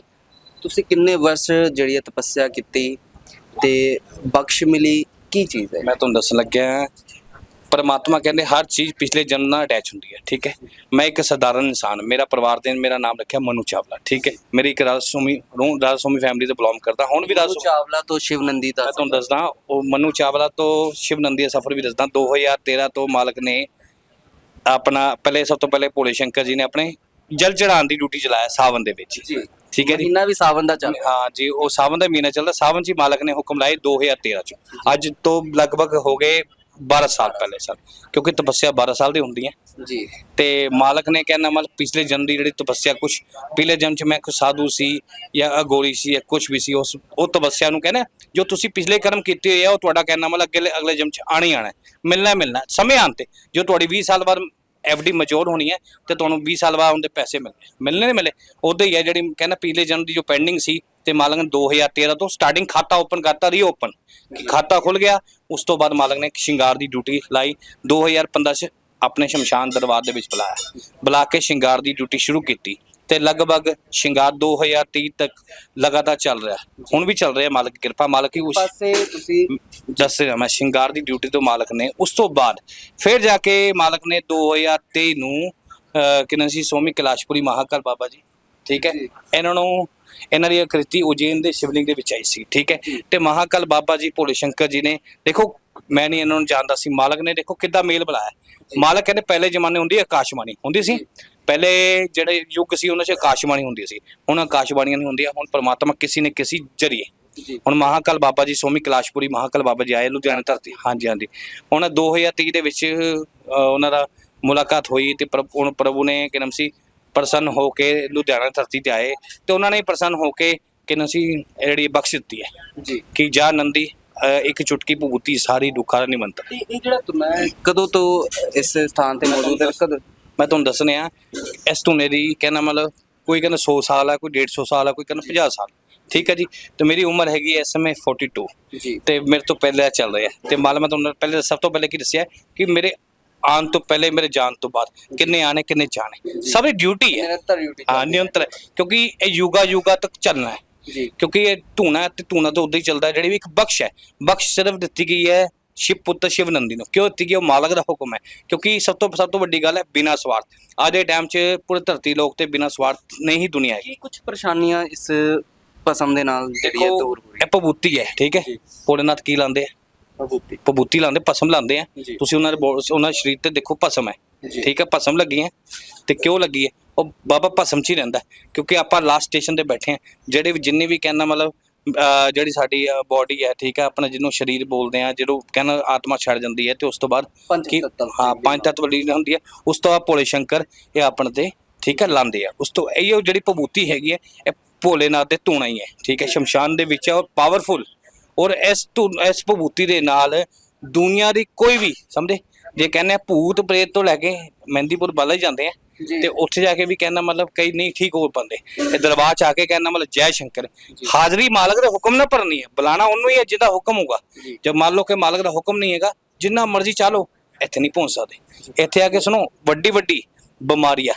ਤੁਸੀਂ ਕਿੰਨੇ ਵਰਸ਼ ਜਿਹੜੀ ਹੈ ਤਪੱਸਿਆ ਕੀਤੀ ਤੇ ਬਖਸ਼ ਮਿਲੀ ਕੀ ਚੀਜ਼ ਹੈ? ਮੈਂ ਤੁਹਾਨੂੰ ਦੱਸਣ ਲੱਗਿਆ ਪਰਮਾਤਮਾ ਕਹਿੰਦੇ ਹਰ ਚੀਜ਼ ਪਿਛਲੇ ਜਨਮ ਨਾਲ ਅਟੈਚ ਹੁੰਦੀ ਹੈ ਠੀਕ ਹੈ? ਮੈਂ ਇੱਕ ਸਧਾਰਨ ਇਨਸਾਨ ਮੇਰਾ ਪਰਿਵਾਰ ਦੇ ਮੇਰਾ ਨਾਮ ਰੱਖਿਆ ਮਨੂ ਚਾਵਲਾ ਠੀਕ ਹੈ? ਮੇਰੀ ਇੱਕ ਰਾਜਸੋਮੀ ਰੂਹ ਰਾਜਸੋਮੀ ਫੈਮਿਲੀ ਤੋਂ ਬਿਲੋਂਗ ਕਰਦਾ ਹੁਣ ਵੀ ਰਾਜਸੋਮੀ ਚਾਵਲਾ ਤੋਂ ਸ਼ਿਵਨੰਦੀ ਦਾ ਮੈਂ ਤੁਹਾਨੂੰ ਦੱਸਦਾ ਉਹ ਮਨੂ ਚਾਵਲਾ ਤੋਂ ਸ਼ਿਵ ਨੰਦੀ ਦਾ ਸਫ਼ਰ ਵੀ ਦੱਸਦਾ 2013 ਤੋਂ ਮਾਲਕ ਨੇ ਆਪਣਾ ਪਹਿਲੇ ਸਭ ਤੋਂ ਪਹਿਲੇ ਭੋਲੇ ਸ਼ੰਕਰ ਜੀ ਨੇ ਆਪਣੇ ਜਲ ਚੜਾਉਣ ਦੀ ਡਿਊਟੀ ਚਲਾਇਆ ਸਾਵਨ ਦੇ ਵਿੱਚ। ਜੀ। ਠੀਕ ਹੈ ਜੀ? ਮਹੀਨਾ ਵੀ ਸਾਵਨ ਦਾ ਚੱਲ ਹਾਂ ਜੀ ਉਹ ਸਾਵਨ ਦਾ ਮਹੀਨਾ ਚੱਲਦਾ ਸਾਵਨ ਹੀ ਮਾਲਕ ਨੇ ਹੁਕਮ ਲਾਏ 2013 ਚ। ਅੱਜ ਤੋਂ ਲਗਭਗ ਹੋ ਗਏ 12 ਸਾਲ ਪਹਿਲੇ ਸਰ। ਕਿਉਂਕਿ ਤਪੱਸਿਆ 12 ਸਾਲ ਦੀ ਹੁੰਦੀ ਹੈ। ਜੀ। ਤੇ ਮਾਲਕ ਨੇ ਕਹਿਣਾ ਮਤਲਬ ਪਿਛਲੇ ਜਨਮ ਦੀ ਜਿਹੜੀ ਤਪੱਸਿਆ ਕੁਛ ਪਿਛਲੇ ਜਨਮ ਚ ਮੈਂ ਕੋਈ ਸਾਧੂ ਸੀ ਜਾਂ ਅਗੋਰੀ ਸੀ ਜਾਂ ਕੁਛ ਵੀ ਸੀ ਉਸ ਉਹ ਤਪੱਸਿਆ ਨੂੰ ਕਹਿੰਦਾ ਜੋ ਤੁਸੀਂ ਪਿਛਲੇ ਕਰਮ ਕੀਤੇ ਹੋਏ ਆ ਉਹ ਤੁਹਾਡਾ ਕਹਿਣਾ ਮਤਲਬ ਅਗਲੇ ਅਗਲੇ ਜਨਮ ਚ ਆਣਾ ਹੀ ਆਣਾ। ਮਿਲਣਾ ਮਿਲਣਾ। ਸਮੇਂ ਆਉਣ ਤੇ ਜੋ ਤੁਹਾਡੀ 20 ਸਾਲ ਬਾਅਦ ਐਫਡੀ ਮੈਚੁਰ ਹੋਣੀ ਹੈ ਤੇ ਤੁਹਾਨੂੰ 20 ਸਾਲ ਬਾਅਦ ਉਹਦੇ ਪੈਸੇ ਮਿਲਣੇ। ਮਿਲਣੇ ਨਹੀਂ ਮਿਲੇ। ਉਦੋਂ ਹੀ ਹੈ ਜਿਹੜੀ ਕਹਿੰਦਾ ਪਿਛਲੇ ਜਨਮ ਦੀ ਜੋ ਪੈਂਡਿੰਗ ਸੀ ਤੇ ਮਾਲਕ ਨੇ 2013 ਤੋਂ ਸਟਾਰਟਿੰਗ ਖਾਤਾ ਓਪਨ ਕਰਤਾ ਰੀਓਪਨ ਕਿ ਖਾਤਾ ਖੁੱਲ ਗਿਆ ਉਸ ਤੋਂ ਬਾਅਦ ਮਾਲਕ ਨੇ ਇੱਕ ਸ਼ਿੰਗਾਰ ਦੀ ਡਿਊਟੀ ਲਾਈ। 2015 ਚ ਆਪਣੇ ਸ਼ਮਸ਼ਾਨ ਦਰਬਾਰ ਦੇ ਵਿੱਚ ਬੁਲਾਇਆ। ਬੁਲਾ ਕੇ ਸ਼ਿੰਗਾਰ ਦੀ ਡਿਊਟੀ ਸ਼ੁਰੂ ਕੀਤੀ। ਤੇ ਲਗਭਗ ਸ਼ਿੰਗਾਰ 2023 ਤੱਕ ਲਗਾਤਾਰ ਚੱਲ ਰਿਹਾ। ਹੁਣ ਵੀ ਚੱਲ ਰਿਹਾ ਮਾਲਕ ਕਿਰਪਾ। ਮਾਲਕ ਹੀ ਉਸ ਪਾਸੇ ਤੁਸੀਂ ਦੱਸ ਰਿਹਾ ਮੈਂ ਸ਼ਿੰਗਾਰ ਦੀ ਡਿਊਟੀ ਤੋਂ ਮਾਲਕ ਨੇ। ਉਸ ਤੋਂ ਬਾਅਦ ਫਿਰ ਜਾ ਕੇ ਮਾਲਕ ਨੇ 2023 ਨੂੰ ਕਿੰਨਾ ਸੀ? ਸੋਮੀ ਕੈਲਾਸ਼ਪੁਰੀ ਮਹਾਕਾਲ ਬਾਬਾ ਜੀ। ਠੀਕ ਹੈ। ਇਹਨਾਂ ਨੂੰ ਇਹਨਾਂ ਦੀ ਆਕ੍ਰਿਤੀ ਉਜੈਨ ਦੇ ਸ਼ਿਵਲਿੰਗ ਦੇ ਵਿੱਚ ਆਈ ਸੀ ਠੀਕ ਹੈ? ਤੇ ਮਹਾਕਾਲ ਬਾਬਾ ਜੀ ਭੋਲੇ ਸ਼ੰਕਰ ਜੀ ਨੇ ਦੇਖੋ ਮੈਂ ਨਹੀਂ ਇਹਨਾਂ ਨੂੰ ਜਾਣਦਾ ਸੀ ਮਾਲਕ ਨੇ ਦੇਖੋ ਕਿੱਦਾਂ ਮੇਲ ਬੁਲਾਇਆ। ਮਾਲਕ ਕਹਿੰਦੇ ਪਹਿਲੇ ਜ਼ਮਾਨੇ ਹੁੰਦੀ ਆਕਾਸ਼ਬਾਣੀ ਹੁੰਦੀ ਸੀ? ਪਹਿਲੇ ਜਿਹੜੇ ਯੁੱਗ ਸੀ ਉਹਨਾਂ 'ਚ ਆਕਾਸ਼ਬਾਣੀ ਹੁੰਦੀ ਸੀ। ਹੁਣ ਆਕਾਸ਼ਬਾਣੀਆਂ ਨਹੀਂ ਹੁੰਦੀਆਂ ਹੁਣ ਪਰਮਾਤਮਾ ਕਿਸੇ ਨੇ ਕਿਸੇ ਜਰੀਏ। ਹੁਣ ਮਹਾਕਾਲ ਬਾਬਾ ਜੀ ਸੋਮੀ ਕੈਲਾਸ਼ਪੁਰੀ ਮਹਾਕਾਲ ਬਾਬਾ ਜੀ ਆਏ ਲੁਧਿਆਣਾ ਧਰਤੀ ਹਾਂਜੀ ਹਾਂਜੀ। ਹੁਣ 2023 ਦੇ ਵਿੱਚ ਉਹਨਾਂ ਦਾ ਮੁਲਾਕਾਤ ਹੋਈ ਤੇ ਪ੍ਰਭ- ਨੇ ਕਿ ਨਾਮ ਸੀ? ਪ੍ਰਸੰਨ ਹੋ ਕੇ ਲੁਧਿਆਣਾ ਧਰਤੀ ਤੇ ਆਏ ਤੇ ਉਹਨਾਂ ਨੇ ਪ੍ਰਸੰਨ ਹੋ ਕੇ ਕਿ ਨਾਮ ਸੀ ਇਹ ਜਿਹੜੀ ਬਖਸ਼ ਦਿੱਤੀ ਹੈ ਜੀ। ਕਿ ਜਾ ਨੰਦੀ ਇੱਕ ਚੁਟਕੀ ਭੂਤੀ ਸਾਰੀ ਦੁੱਖਾਂ ਦਾ ਨਿਮੰਤਰ ਇਹ ਜਿਹੜਾ ਤੁਨਾ ਕਦੋਂ ਤੋਂ ਇਸ ਸਥਾਨ ਤੇ ਮੌਜੂਦ ਹੈ? ਕਦੋਂ? ਮੈਂ ਤੁਹਾਨੂੰ ਦੱਸਣੇ ਆ ਇਸ ਧੁਨੇ ਦੀ ਕਹਿੰਦਾ ਮਤਲਬ ਕੋਈ ਕਹਿੰਦਾ 100 ਸਾਲ ਆ ਕੋਈ 150 ਸਾਲ ਆ ਕੋਈ ਕਹਿੰਦਾ 50 ਸਾਲ। ਠੀਕ ਹੈ ਜੀ? ਤੇ ਮੇਰੀ ਉਮਰ ਹੈਗੀ ਇਸ ਸਮੇਂ 42 ਜੀ। ਤੇ ਮੇਰੇ ਤੋਂ ਪਹਿਲੇ ਚੱਲ ਰਿਹਾ। ਤੇ ਮਾਲ ਮੈਂ ਤੁਹਾਨੂੰ ਪਹਿਲੇ ਸਭ ਤੋਂ ਪਹਿਲੇ ਕੀ ਦੱਸਿਆ ਕਿ ਮੇਰੇ ਆਉਣ ਤੋਂ ਪਹਿਲੇ ਮੇਰੇ ਜਾਣ ਤੋਂ ਬਾਅਦ ਕਿੰਨੇ ਆਣੇ ਕਿੰਨੇ ਜਾਣੇ। ਸਭ ਦੀ ਡਿਊਟੀ ਹੈ। ਨਿਰੰਤਰ ਡਿਊਟੀ ਹਾਂ ਨਿਯੰਤਰ ਹੈ। ਕਿਉਂਕਿ ਇਹ ਯੁਗਾ ਯੁਗਾ ਤੱਕ ਚੱਲਣਾ ਹੈ। ਜੀ। ਕਿਉਂਕਿ ਇਹ ਧੂਣਾ ਹੈ ਤੇ ਧੂਣਾ ਤਾਂ ਉਦੋਂ ਹੀ ਚੱਲਦਾ ਹੈ ਜਿਹੜੀ ਵੀ ਇੱਕ ਬਖਸ਼ ਹੈ। ਬਖਸ਼ ਸਿਰਫ ਦਿੱਤੀ ਗਈ ਹੈ ਸ਼ਿਵ ਪੁੱਤਰ ਸ਼ਿਵ ਨੰਦੀ ਨੂੰ। ਕਿਉਂ ਦਿੱਤੀ ਗਈ ਉਹ ਮਾਲਕ ਦਾ ਹੁਕਮ ਹੈ। ਕਿਉਂਕਿ ਸਭ ਤੋਂ ਸਭ ਤੋਂ ਵੱਡੀ ਗੱਲ ਹੈ ਬਿਨਾਂ ਸਵਾਰਥ। ਅੱਜ ਦੇ ਟਾਈਮ 'ਚ ਪੂਰੇ ਧਰਤੀ ਲੋਕ ਤੇ ਬਿਨਾਂ ਸਵਾਰਥ ਨਹੀਂ ਹੀ ਦੁਨੀਆ ਕੀ ਕੁਝ ਪਰੇਸ਼ਾਨੀਆਂ ਇਸ ਭਸਮ ਦੇ ਨਾਲ ਜਿਹੜੀਆਂ ਦੇਖੋ ਦੂਰ ਹੋ ਇਹ ਭਬੂਤੀ ਹੈ ਠੀਕ ਹੈ। ਭੋਲੇਨਾਥ ਕੀ ਲਾਉਂਦੇ ਆ? ਰਹੀ ਭਬੂਤੀ ਲਾਉਂਦੇ ਭਸਮ ਲਾਉਂਦੇ ਆ। ਜੀ। ਤੁਸੀਂ ਉਹਨਾਂ ਦੇ ਬੋ- ਉਹਨਾਂ ਦੇ ਸਰੀਰ ਤੇ ਦੇਖੋ ਭਸਮ ਹੈ। ਜੀ। ਠੀਕ ਹੈ ਭਸਮ ਲੱਗੀ ਹੈ ਤੇ ਕਿਉਂ ਲੱਗੀ ਹੈ ਉਹ ਬਾਬਾ ਭਸਮ ਚ ਹੀ ਰਹਿੰਦਾ ਹੈ। ਕਿਉਂਕਿ ਆਪਾਂ ਲਾਸਟ ਸਟੇਸ਼ਨ ਤੇ ਬੈਠੇ ਆ ਜਿਹੜੇ ਵੀ ਜਿੰਨੇ ਵੀ ਕਹਿੰਦਾ ਮਤਲਬ ਅਹ ਜਿਹੜੀ ਸਾਡੀ ਬਾਡੀ ਹੈ ਠੀਕ ਹੈ ਆਪਣਾ ਜਿਹਨੂੰ ਸਰੀਰ ਬੋਲਦੇ ਆ ਜਦੋਂ ਕਹਿੰਦਾ ਆਤਮਾ ਛੱਡ ਜਾਂਦੀ ਹੈ ਤੇ ਉਸ ਤੋਂ ਬਾਅਦ ਪੰਜ ਕੀ- ਹਾਂ ਪੰਜ ਤੱਤ ਵਾਲੀ ਹੁੰਦੀ ਹੈ। ਉਸ ਤੋਂ ਬਾਅਦ ਭੋਲੇ ਸ਼ੰਕਰ ਇਹ ਆਪਣੇ ਤੇ ਠੀਕ ਹੈ ਲਾਉਂਦੇ ਆ। ਉਸ ਤੋਂ ਇਹ ਜਿਹੜੀ ਭਬੂਤੀ ਹੈਗੀ ਹੈ ਇਹ ਭੋਲੇਨਾਥ ਦੇ ਧੂਣਾ ਹੀ ਹੈ। ਠੀਕ ਹੈ ਸ਼ਮਸ਼ਾਨ ਦੇ ਵਿੱਚ ਹੈ ਔਰ ਪਾਵਰਫੁਲ ਔਰ ਇਸ ਧੂ ਇਸ ਭਬੂਤੀ ਦੇ ਨਾਲ ਦੁਨੀਆ ਦੀ ਕੋਈ ਵੀ ਸਮਝੇ? ਜੇ ਕਹਿੰਦੇ ਆ ਭੂਤ ਪ੍ਰੇਤ ਤੋਂ ਲੈ ਕੇ ਮਹਿੰਦੀਪੁਰ ਵੱਲ ਹੀ ਜਾਂਦੇ ਆ। ਤੇ ਉੱਥੇ ਜਾ ਕੇ ਵੀ ਕਹਿੰਦਾ ਮਤਲਬ ਕਈ ਨਹੀਂ ਠੀਕ ਹੋ ਪਾਉਂਦੇ। ਇਹ ਦਰਬਾਰ ਚ ਆ ਕੇ ਕਹਿੰਦਾ ਮਤਲਬ ਜੈ ਸ਼ੰਕਰ। ਹਾਜ਼ਰੀ ਮਾਲਕ ਦੇ ਹੁਕਮ ਨਾਲ ਭਰਨੀ ਹੈ। ਬੁਲਾਣਾ ਉਹਨੂੰ ਹੀ ਹੈ ਜਿਹਦਾ ਹੁਕਮ ਹੋਊਗਾ। ਜੀ। ਮੰਨ ਲਓ ਕਿ ਮਾਲਕ ਦਾ ਹੁਕਮ ਨਹੀਂ ਹੈਗਾ ਜਿੰਨਾ ਮਰਜ਼ੀ ਚਾਲੋ ਇੱਥੇ ਨਹੀਂ ਪਹੁੰਚ ਸਕਦੇ। ਇੱਥੇ ਆ ਕੇ ਸੁਣੋ ਵੱਡੀ ਵੱਡੀ ਬਿਮਾਰੀਆਂ।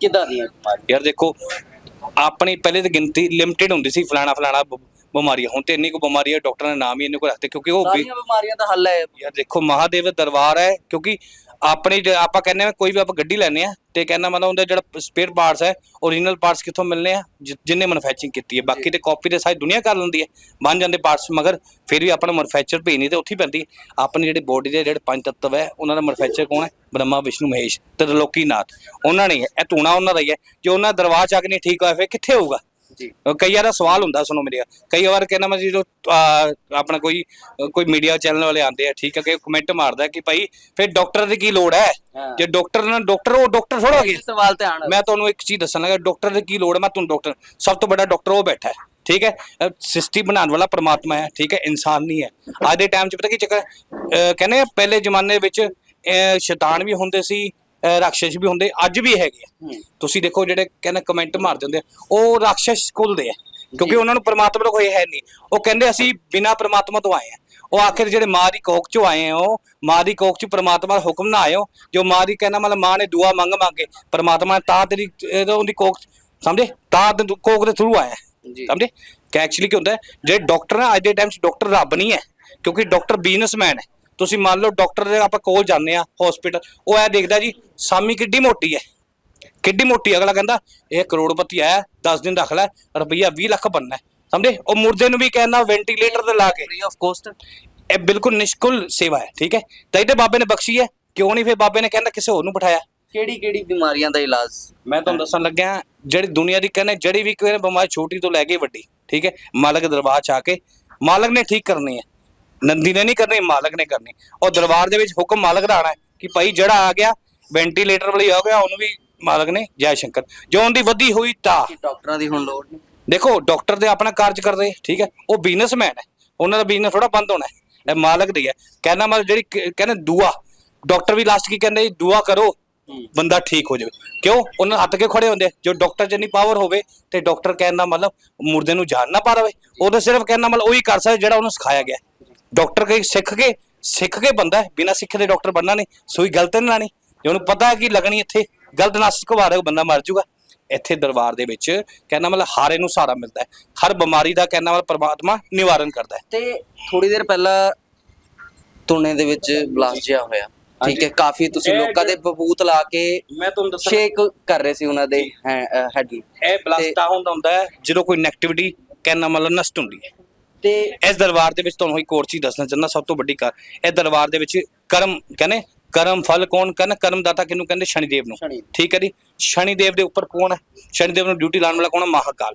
ਕਿੱਦਾਂ ਦੀਆਂ ਯਾਰ ਦੇਖੋ ਆਪਣੀ ਪਹਿਲੇ ਤਾਂ ਗਿਣਤੀ ਲਿਮਟਿਡ ਹੁੰਦੀ ਸੀ ਫਲਾਣਾ ਫਲਾਣਾ ਬਿਮਾਰੀਆਂ ਹੁਣ ਤੇ ਇੰਨੀ ਕੋ ਬਿਮਾਰੀਆਂ ਡਾਕਟਰਾਂ ਨੇ ਨਾਮ ਹੀ ਇੰਨੇ ਕੋ ਰੱਖਤੇ ਕਿਉਂਕਿ ਉਹ ਵੀ ਸਾਰੀਆਂ ਬਿਮਾਰੀਆਂ ਦਾ ਹੱਲ ਹੈ। ਯਾਰ ਦੇਖੋ ਮਹਾਦੇਵ ਦਾ ਦਰਬਾਰ ਹੈ ਕਿਉਂਕਿ ਆਪਣੀ ਜ- ਆਪਾਂ ਕਹਿੰਦੇ ਆ ਕੋਈ ਵੀ ਆਪਾਂ ਗੱਡੀ ਲੈਨੇ ਆ ਤੇ ਕਹਿੰਦਾ ਮਤਲਬ ਉਹਦਾ ਜਿਹੜਾ ਸਪੇਅਰ ਪਾਰਟਸ ਹੈ ਓਰੀਜਨਲ ਪਾਰਟਸ ਕਿੱਥੋਂ ਮਿਲਨੇ ਆ? ਜਿ- ਜਿਨਨੇ ਮੈਨੂਫੈਕਚਰਿੰਗ ਕੀਤੀ ਹੈ। ਬਾਕੀ ਤੇ ਕਾਪੀ ਤੇ ਸਾਰੀ ਦੁਨੀਆ ਕਰ ਲੈਂਦੀ ਹੈ। ਬਣ ਜਾਂਦੇ ਪਾਰਟਸ ਮਗਰ ਫਿਰ ਵੀ ਆਪਣਾ ਮੈਨੂਫੈਕਚਰ ਭੇਜਣੀ ਤੇ ਉੱਥੇ ਹੀ ਪੈਂਦੀ ਹੈ। ਆਪਣੀ ਜਿਹੜੀ ਬੋਡੀ ਦੇ ਜਿਹੜੇ ਪੰਜ ਤੱਤਵ ਹੈ ਉਹਨਾਂ ਦਾ ਮੈਨੂਫੈਕਚਰ ਕੌਣ ਹੈ? ਬ੍ਰਹਮਾ ਵਿਸ਼ਨੂੰ ਮਹੇਸ਼ ਤੇ ਲੋਕੀਨਾਥ ਉਹਨਾਂ ਨੇ ਹੈ। ਇਹ ਧੂਣਾ ਉਹਨਾਂ ਦਾ ਹੀ ਹੈ। ਜੇ ਉਹਨਾਂ ਦਰਬਾਰ ਚ ਆ ਕੇ ਨਹੀਂ ਠੀਕ ਹੋਇਆ ਫਿਰ ਕਿੱਥੇ ਹੋਊਗਾ? ਜੀ ਅਹ ਕਈ ਵਾਰ ਸਵਾਲ ਹੁੰਦਾ ਸੁਣੋ ਮੇਰੇ। ਕਈ ਵਾਰ ਕਹਿੰਦਾ ਮੈਂ ਜਦੋਂ ਅਹ, ਆਪਣਾ ਕੋਈ ਕੋਈ ਮੀਡੀਆ ਚੈਨਲ ਵਾਲੇ ਆਉਂਦੇ ਆ ਠੀਕ ਹੈ ਕਿ ਕਮੈਂਟ ਮਾਰਦਾ ਕਿ ਭਾਈ ਫਿਰ ਡਾਕਟਰ ਦੀ ਕੀ ਲੋੜ ਹੈ? ਹਾਂ। ਜੇ ਡਾਕਟਰ ਨਾ ਡਾਕਟਰ ਉਹ ਡਾਕਟਰ ਥੋੜਾ ਹੋ ਗਿਆ ਸਵਾਲ ਤੇ ਆਣਾ ਮੈਂ ਤੁਹਾਨੂੰ ਇੱਕ ਚੀਜ਼ ਦੱਸਣ ਲੱਗਾ ਡਾਕਟਰ ਦੀ ਕੀ ਲੋੜ ਹੈ? ਮੈਂ ਤੁਹਾਨੂੰ ਡਾਕਟਰ ਸਭ ਤੋਂ ਵੱਡਾ ਡਾਕਟਰ ਉਹ ਬੈਠਾ ਹੈ ਠੀਕ ਹੈ? ਸ੍ਰਿਸ਼ਟੀ ਬਣਾਉਣ ਵਾਲਾ ਪ੍ਰਮਾਤਮਾ ਹੈ ਠੀਕ ਹੈ? ਇਨਸਾਨ ਨਹੀਂ ਹੈ। ਅੱਜ ਦੇ ਟਾਈਮ 'ਚ ਪਤਾ ਕੀ ਚੱਕਰ ਹੈ? ਕਹਿੰਦੇ ਆ ਪਹਿਲੇ ਜ਼ਮਾਨੇ ਵਿੱਚ ਅਹ, ਸ਼ੈਤਾਨ ਵੀ ਹੁੰਦੇ ਸੀ ਰਾਖਸ਼ ਵੀ ਹੁੰਦੇ ਅੱਜ ਵੀ ਹੈਗੇ ਆ। ਤੁਸੀਂ ਦੇਖੋ ਜਿਹੜੇ ਕਹਿੰਦੇ ਕਮੈਂਟ ਮਾਰ ਦਿੰਦੇ ਆ, ਉਹ ਰਾਖਸ਼ ਕੁਲ ਦੇ ਆ ਕਿਉਂਕਿ ਉਹਨਾਂ ਨੂੰ ਪ੍ਰਮਾਤਮਾ ਦਾ ਕੋਈ ਹੈ ਨਹੀਂ। ਉਹ ਕਹਿੰਦੇ ਅਸੀਂ ਬਿਨਾ ਪ੍ਰਮਾਤਮਾ ਤੋਂ ਆਏ ਆ। ਉਹ ਆਖਿਰ ਜਿਹੜੇ ਮਾਂ ਦੀ ਕੋਖ ਚੋਂ ਆਏ ਆ ਉਹ ਮਾਂ ਦੀ ਕੋਖ ਚ ਪ੍ਰਮਾਤਮਾ ਦਾ ਹੁਕਮ ਨਾ ਆਇਓ। ਜੋ ਮਾਂ ਦੀ ਕਹਿਣਾ ਮਤਲਬ ਮਾਂ ਨੇ ਦੁਆ ਮੰਗ ਮੰਗ ਕੇ ਪ੍ਰਮਾਤਮਾ ਨੇ ਤਾਂ ਤੇਰੀ ਇਹ ਉਹਦੀ ਕੋਖ ਸਮਝੇ? ਤਾਂ ਤੇ ਕੋਖ ਦੇ ਥਰੂ ਆਇਆ। ਜੀ। ਸਮਝੇ? ਕਿ ਐਕਚੁਅਲੀ ਕੀ ਹੁੰਦਾ ਹੈ? ਜਿਹੜੇ ਡਾਕਟਰ ਨਾ ਅੱਜ ਦੇ ਟਾਈਮ 'ਚ ਡਾਕਟਰ ਰੱਬ ਨਹੀਂ ਹੈ ਕਿਉਂਕਿ ਡਾਕਟਰ ਬਿਜ਼ਨਸਮੈਨ ਹੈ। ਤੁਸੀਂ ਮੰਨ ਲਓ ਡਾਕਟਰ ਦੇ ਆਪਾਂ ਕੋਲ ਜਾਂਦੇ ਆ ਹਸਪੀਟਲ ਉਹ ਐ ਦੇਖਦਾ ਜੀ ਸਾਮੀ ਕਿੱਡੀ ਮੋਟੀ ਹੈ। ਕਿੱਡੀ ਮੋਟੀ ਅਗਲਾ ਕਹਿੰਦਾ ਇਹ ਕਰੋੜਪਤੀ ਆਇਆ 10 ਦਿਨ ਰੱਖ ਲੈ ਰੁਪਈਆ 20 ਲੱਖ ਬਣਨਾ ਹੈ। ਸਮਝੇ? ਉਹ ਮੁਰਦੇ ਨੂੰ ਵੀ ਕਹਿੰਦਾ ਵੈਂਟੀਲੇਟਰ ਤੇ ਲਾ ਕੇ। ਫ੍ਰੀ ਆਫ ਕੋਸਟ ਇਹ ਬਿਲਕੁਲ ਨਿਸ਼ਕੁਲ ਸੇਵਾ ਹੈ ਠੀਕ ਹੈ? ਤਾਂ ਇਹਦੇ ਬਾਬੇ ਨੇ ਬਖਸ਼ੀ ਹੈ ਕਿਉਂ ਨਹੀਂ? ਫਿਰ ਬਾਬੇ ਨੇ ਕਹਿੰਦਾ ਕਿਸੇ ਹੋਰ ਨੂੰ ਬਿਠਾਇਆ। ਕਿਹੜੀ ਕਿਹੜੀ ਬਿਮਾਰੀਆਂ ਦਾ ਇਲਾਜ? ਮੈਂ ਤੁਹਾਨੂੰ ਦੱਸਣ ਲੱਗਿਆ ਜਿਹੜੀ ਦੁਨੀਆ ਦੀ ਕਹਿੰਦੇ ਜਿਹੜੀ ਵੀ ਕੋਈ ਬਿਮਾਰੀ ਛੋਟੀ ਤੋਂ ਲੈ ਕੇ ਵੱਡੀ ਠੀਕ ਹੈ? ਮਾਲਕ ਦਰਬਾਰ ਚ ਆ ਕੇ ਮਾਲਕ ਨੇ ਠੀਕ ਕਰਨੀ ਹੈ। ਨੰਦੀ ਨੇ ਨਹੀਂ ਕਰਨੀ ਮਾਲਕ ਨੇ ਕਰਨੀ। ਉਹ ਦਰਬਾਰ ਦੇ ਵਿੱਚ ਹੁਕਮ ਮਾਲਕ ਦਾ ਆਣਾ ਹੈ ਕਿ ਭਾਈ ਜਿਹੜਾ ਆ ਗਿਆ ਵੈਂਟੀਲੇਟਰ ਵਾਲੀ ਆ ਗਿਆ ਉਹਨੂੰ ਵੀ ਮਾਲਕ ਨੇ ਜੈ ਸ਼ੰਕਰ। ਜੋ ਉਹਦੀ ਵਧੀ ਹੋਈ ਤਾ। ਡਾਕਟਰਾਂ ਦੀ ਹੁਣ ਲੋੜ ਨਹੀਂ। ਦੇਖੋ ਡਾਕਟਰ ਤੇ ਆਪਣਾ ਕਾਰਜ ਕਰਦੇ ਠੀਕ ਹੈ? ਉਹ ਬਿਜ਼ਨਸਮੈਨ ਹੈ। ਉਹਨਾਂ ਦਾ ਬਿਜ਼ਨਸ ਥੋੜਾ ਬੰਦ ਹੋਣਾ ਹੈ। ਇਹ ਮਾਲਕ ਦੀ ਹੈ। ਕਹਿੰਦਾ ਮਤਲਬ ਜਿਹੜੀ ਕਹਿੰਦੇ ਦੁਆ। ਡਾਕਟਰ ਵੀ ਲਾਸਟ ਕੀ ਕਹਿੰਦੇ ਦੁਆ ਕਰੋ ਬੰਦਾ ਠੀਕ ਹੋ ਜਾਵੇ। ਕਿਉਂ? ਉਹਨਾਂ ਹੱਥ ਕੇ ਖੜੇ ਹੁੰਦੇ। ਜੋ ਡਾਕਟਰ ਜਿੰਨੀ ਪਾਵਰ ਹੋਵੇ ਤੇ ਡਾਕਟਰ ਕਹਿੰਦਾ ਮਤਲਬ ਮੁਰਦੇ ਨੂੰ ਜਾਨ ਨਾ ਪਾ ਰਵੇ ਉਹ ਤਾਂ ਸਿਰਫ ਕਹਿੰਦਾ ਮਤਲਬ ਉਹੀ ਕਰ ਸਕਦਾ ਜਿਹੜਾ ਉਹਨੂੰ ਸਿਖਾਇਆ ਗਿਆ। ਡਾਕਟਰ ਕਈ ਸਿੱਖ ਕੇ ਸਿੱਖ ਕੇ ਬੰਦਾ ਬਿਨਾ ਸਿੱਖੇ ਦੇ ਡਾਕਟਰ ਬਣਨਾ ਨਹੀਂ ਸੂਈ ਗਲਤ ਨਹੀਂ ਲਾਣੀ ਜੇ ਉਹਨੂੰ ਪਤਾ ਹੈ ਕਿ ਲੱਗਣੀ ਇੱਥੇ ਗਲਤ ਨਾ ਸਿਖਵਾ ਰਿਹਾ ਉਹ ਬੰਦਾ ਮਰ ਜਾਊਗਾ। ਇੱਥੇ ਦਰਬਾਰ ਦੇ ਵਿੱਚ ਕਹਿੰਦਾ ਮਤਲਬ ਹਾਰੇ ਨੂੰ ਸਹਾਰਾ ਮਿਲਦਾ ਹੈ। ਹਰ ਬਿਮਾਰੀ ਦਾ ਕਹਿੰਦਾ ਮਤਲਬ ਪ੍ਰਮਾਤਮਾ ਨਿਵਾਰਨ ਕਰਦਾ ਹੈ। ਤੇ ਥੋੜੀ ਦੇਰ ਪਹਿਲਾਂ ਤੁਨੇ ਦੇ ਵਿੱਚ ਬਲਾਸਟ ਜਿਹਾ ਹੋਇਆ। ਠੀਕ ਹੈ ਕਾਫੀ ਤੁਸੀਂ ਲੋਕਾਂ ਦੇ ਬਬੂਤ ਲਾ ਕੇ ਮੈਂ ਤੁਹਾਨੂੰ ਦੱਸਾਂ ਸ਼ੇਕ ਕਰ ਰਹੇ ਸੀ ਉਹਨਾਂ ਦੇ ਹੈਡ ਨੂੰ। ਇਹ ਬਲਾਸਟ ਤਾਂ ਹੁੰਦਾ ਹੁੰਦਾ ਹੈ ਜਦੋਂ ਕੋਈ ਨੈਗੇਟਿਵਿਟੀ ਕਹਿੰਦਾ ਮਤਲਬ ਨਸ਼ਟ ਹੁੰਦੀ ਹੈ। ਤੇ ਇਸ ਦਰਬਾਰ ਦੇ ਵਿੱਚ ਤੁਹਾਨੂੰ ਇੱਕ ਹੋਰ ਚੀਜ਼ ਦੱਸਣਾ ਚਾਹੁੰਦਾ ਸਭ ਤੋਂ ਵੱਡੀ ਗੱਲ ਇਹ ਦਰਬਾਰ ਦੇ ਵਿੱਚ ਕਰਮ ਕਹਿੰਦੇ ਕਰਮ ਫਲ ਕੌਣ ਕਹਿੰਦਾ? ਕਰਮਦਾਤਾ ਕਿਹਨੂੰ ਕਹਿੰਦੇ? ਸ਼ਨੀਦੇਵ ਨੂੰ। ਠੀਕ ਹੈ ਜੀ? ਸ਼ਨੀਦੇਵ ਦੇ ਉੱਪਰ ਕੌਣ ਹੈ? ਸ਼ਨੀਦੇਵ ਨੂੰ ਡਿਊਟੀ ਲਾਉਣ ਵਾਲਾ ਕੌਣ ਹੈ? ਮਹਾਕਾਲ।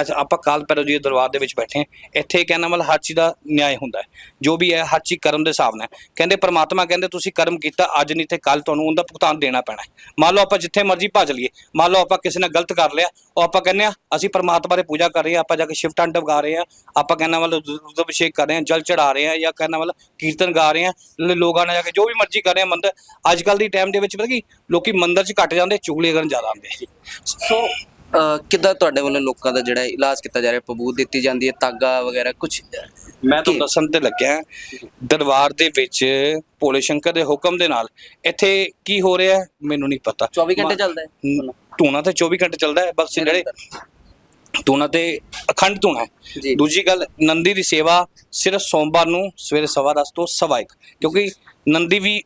ਅੱਛਾ ਆਪਾਂ ਕਾਲ ਪੈਰੋ ਜੀ ਦੇ ਦਰਬਾਰ ਦੇ ਵਿੱਚ ਬੈਠੇ ਹਾਂ ਇੱਥੇ ਕਹਿੰਦਾ ਮਤਲਬ ਹਰ ਚੀਜ਼ ਦਾ ਨਿਆਂ ਹੁੰਦਾ ਹੈ। ਜੋ ਵੀ ਹੈ ਹਰ ਚੀਜ਼ ਕਰਮ ਦੇ ਹਿਸਾਬ ਨਾਲ ਹੈ। ਕਹਿੰਦੇ ਪ੍ਰਮਾਤਮਾ ਕਹਿੰਦੇ ਤੁਸੀਂ ਕਰਮ ਕੀਤਾ ਅੱਜ ਨਹੀਂ ਤੇ ਕੱਲ ਤੁਹਾਨੂੰ ਉਹਦਾ ਭੁਗਤਾਨ ਦੇਣਾ ਪੈਣਾ ਹੈ। ਮੰਨ ਲਓ ਆਪਾਂ ਜਿੱਥੇ ਮਰਜ਼ੀ ਭੱਜ ਲਈਏ ਮੰਨ ਲਓ ਆਪਾਂ ਕਿਸੇ ਨੇ ਗਲਤ ਕਰ ਲਿਆ ਉਹ ਆਪਾਂ ਕਹਿੰਦੇ ਆ ਅਸੀਂ ਪ੍ਰਮਾਤਮਾ ਦੀ ਪੂਜਾ ਕਰ ਰਹੇ ਹਾਂ ਆਪਾਂ ਜਾ ਕੇ ਸ਼ਿਵ ਟੰਡ ਗਾ ਰਹੇ ਹਾਂ ਆਪਾਂ ਕਹਿੰਦਾ ਮਤਲਬ ਦੁੱਧ ਅਭਿਸ਼ੇਕ ਕਰ ਰਹੇ ਹਾਂ ਜਲ ਚੜਾ ਰਹੇ ਹਾਂ ਜਾਂ ਕਹਿੰਦਾ ਮਤਲਬ ਕੀਰਤਨ ਗਾ ਰਹੇ ਲ- ਲੋਕਾਂ ਨਾਲ ਜਾ ਕੇ ਜੋ ਵੀ ਮਰਜ਼ੀ ਕਰ ਰਹੇ ਹਾਂ ਮੰਦਰ। ਅੱਜ ਕੱਲ ਦੀ ਟਾਈਮ ਦੇ ਵਿੱਚ ਪਤਾ ਕੀ ਲੋਕੀ ਮੰਦਰ 'ਚ ਘੱਟ ਜਾਂਦੇ ਚੁਗਲੀ ਕਰਨ ਜ਼ਿਆਦਾ ਆਉਂਦੇ। ਸੋ ਕਿੱਦਾਂ ਤੁਹਾਡੇ ਵੱਲੋਂ ਲੋਕਾਂ ਦਾ ਜਿਹੜਾ ਇਲਾਜ ਕੀਤਾ ਜਾ ਰਿਹਾ ਪਬੂਤ ਦਿੱਤੀ ਜਾਂਦੀ ਹੈ ਤਾਗਾ ਵਗੈਰਾ ਕੁਝ ਮੈਂ ਤੁਹਾਨੂੰ ਦੱਸਣ ਤੇ ਲੱਗਿਆ ਦਰਬਾਰ ਦੇ ਵਿੱਚ ਭੋਲੇ ਸ਼ੰਕਰ ਦੇ ਹੁਕਮ ਦੇ ਨਾਲ ਇੱਥੇ ਕੀ ਹੋ ਰਿਹਾ ਮੈਨੂੰ ਨਹੀਂ ਪਤਾ। 24 ਘੰਟੇ ਚੱਲਦਾ ਹੈ? ਧੂਣਾ ਤੇ 24 ਘੰਟੇ ਚੱਲਦਾ ਹੈ ਬਸ ਜਿਹੜੇ ਧੂਣਾ ਤੇ ਅਖੰਡ ਧੂਣਾ। ਹੈ। ਦੂਜੀ ਗੱਲ ਨੰਦੀ ਦੀ ਸੇਵਾ ਸਿਰਫ ਸੋਮਵਾਰ ਨੂੰ ਸਵੇਰੇ ਸਵਾ ਦਸ ਤੋਂ ਸਵਾ ਇੱਕ ਕਿਉਂਕਿ ਨੰਦੀ ਵੀ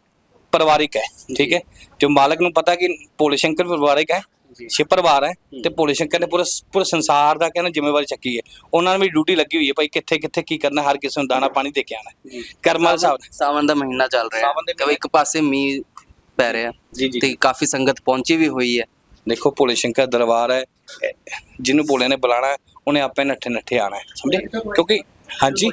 ਪਰਿਵਾਰਿਕ ਹੈ ਠੀਕ ਹੈ? ਜੋ ਮਾਲਕ ਨੂੰ ਪਤਾ ਕਿ ਭੋਲੇ ਸ਼ੰਕਰ ਪਰਿਵਾਰਿਕ ਹੈ ਜੀ। ਸ਼ਿਵ ਪਰਿਵਾਰ ਹੈ ਤੇ ਭੋਲੇ ਸ਼ੰਕਰ ਨੇ ਪੂਰੇ ਪੂਰੇ ਸੰਸਾਰ ਦਾ ਕਹਿੰਦਾ ਜ਼ਿੰਮੇਵਾਰੀ ਚੱਕੀ ਹੈ। ਉਹਨਾਂ ਨੂੰ ਵੀ ਡਿਊਟੀ ਲੱਗੀ ਹੋਈ ਹੈ ਭਾਈ ਕਿੱਥੇ ਕਿੱਥੇ ਕੀ ਕਰਨਾ ਹਰ ਕਿਸੇ ਨੂੰ ਦਾਣਾ ਪਾਣੀ ਦੇ ਕੇ ਆਣਾ ਜੀ। ਕਰਮਾਂ ਦੇ ਹਿਸਾਬ ਨਾਲ। ਸਾਵਨ ਦਾ ਮਹੀਨਾ ਚੱਲ ਰਿਹਾ। ਹੈ ਕਦੇ ਇੱਕ ਪਾਸੇ ਮੀਂਹ ਪੈ ਰਿਹਾ ਜੀ, ਜੀ। ਤੇ ਕਾਫੀ ਸੰਗਤ ਪਹੁੰਚੀ ਵੀ ਹੋਈ ਹੈ। ਦੇਖੋ ਭੋਲੇ ਸ਼ੰਕਰ ਦਰਬਾਰ ਹੈ ਜਿਹਨੂੰ ਭੋਲੇ ਨੇ ਬੁਲਾਣਾ ਉਹਨੇ ਆਪੇ ਨੱਠੇ ਨੱਠੇ ਆਣਾ ਹੈ ਸਮਝੇ? ਕਿਉਂਕਿ ਹਾਂਜੀ।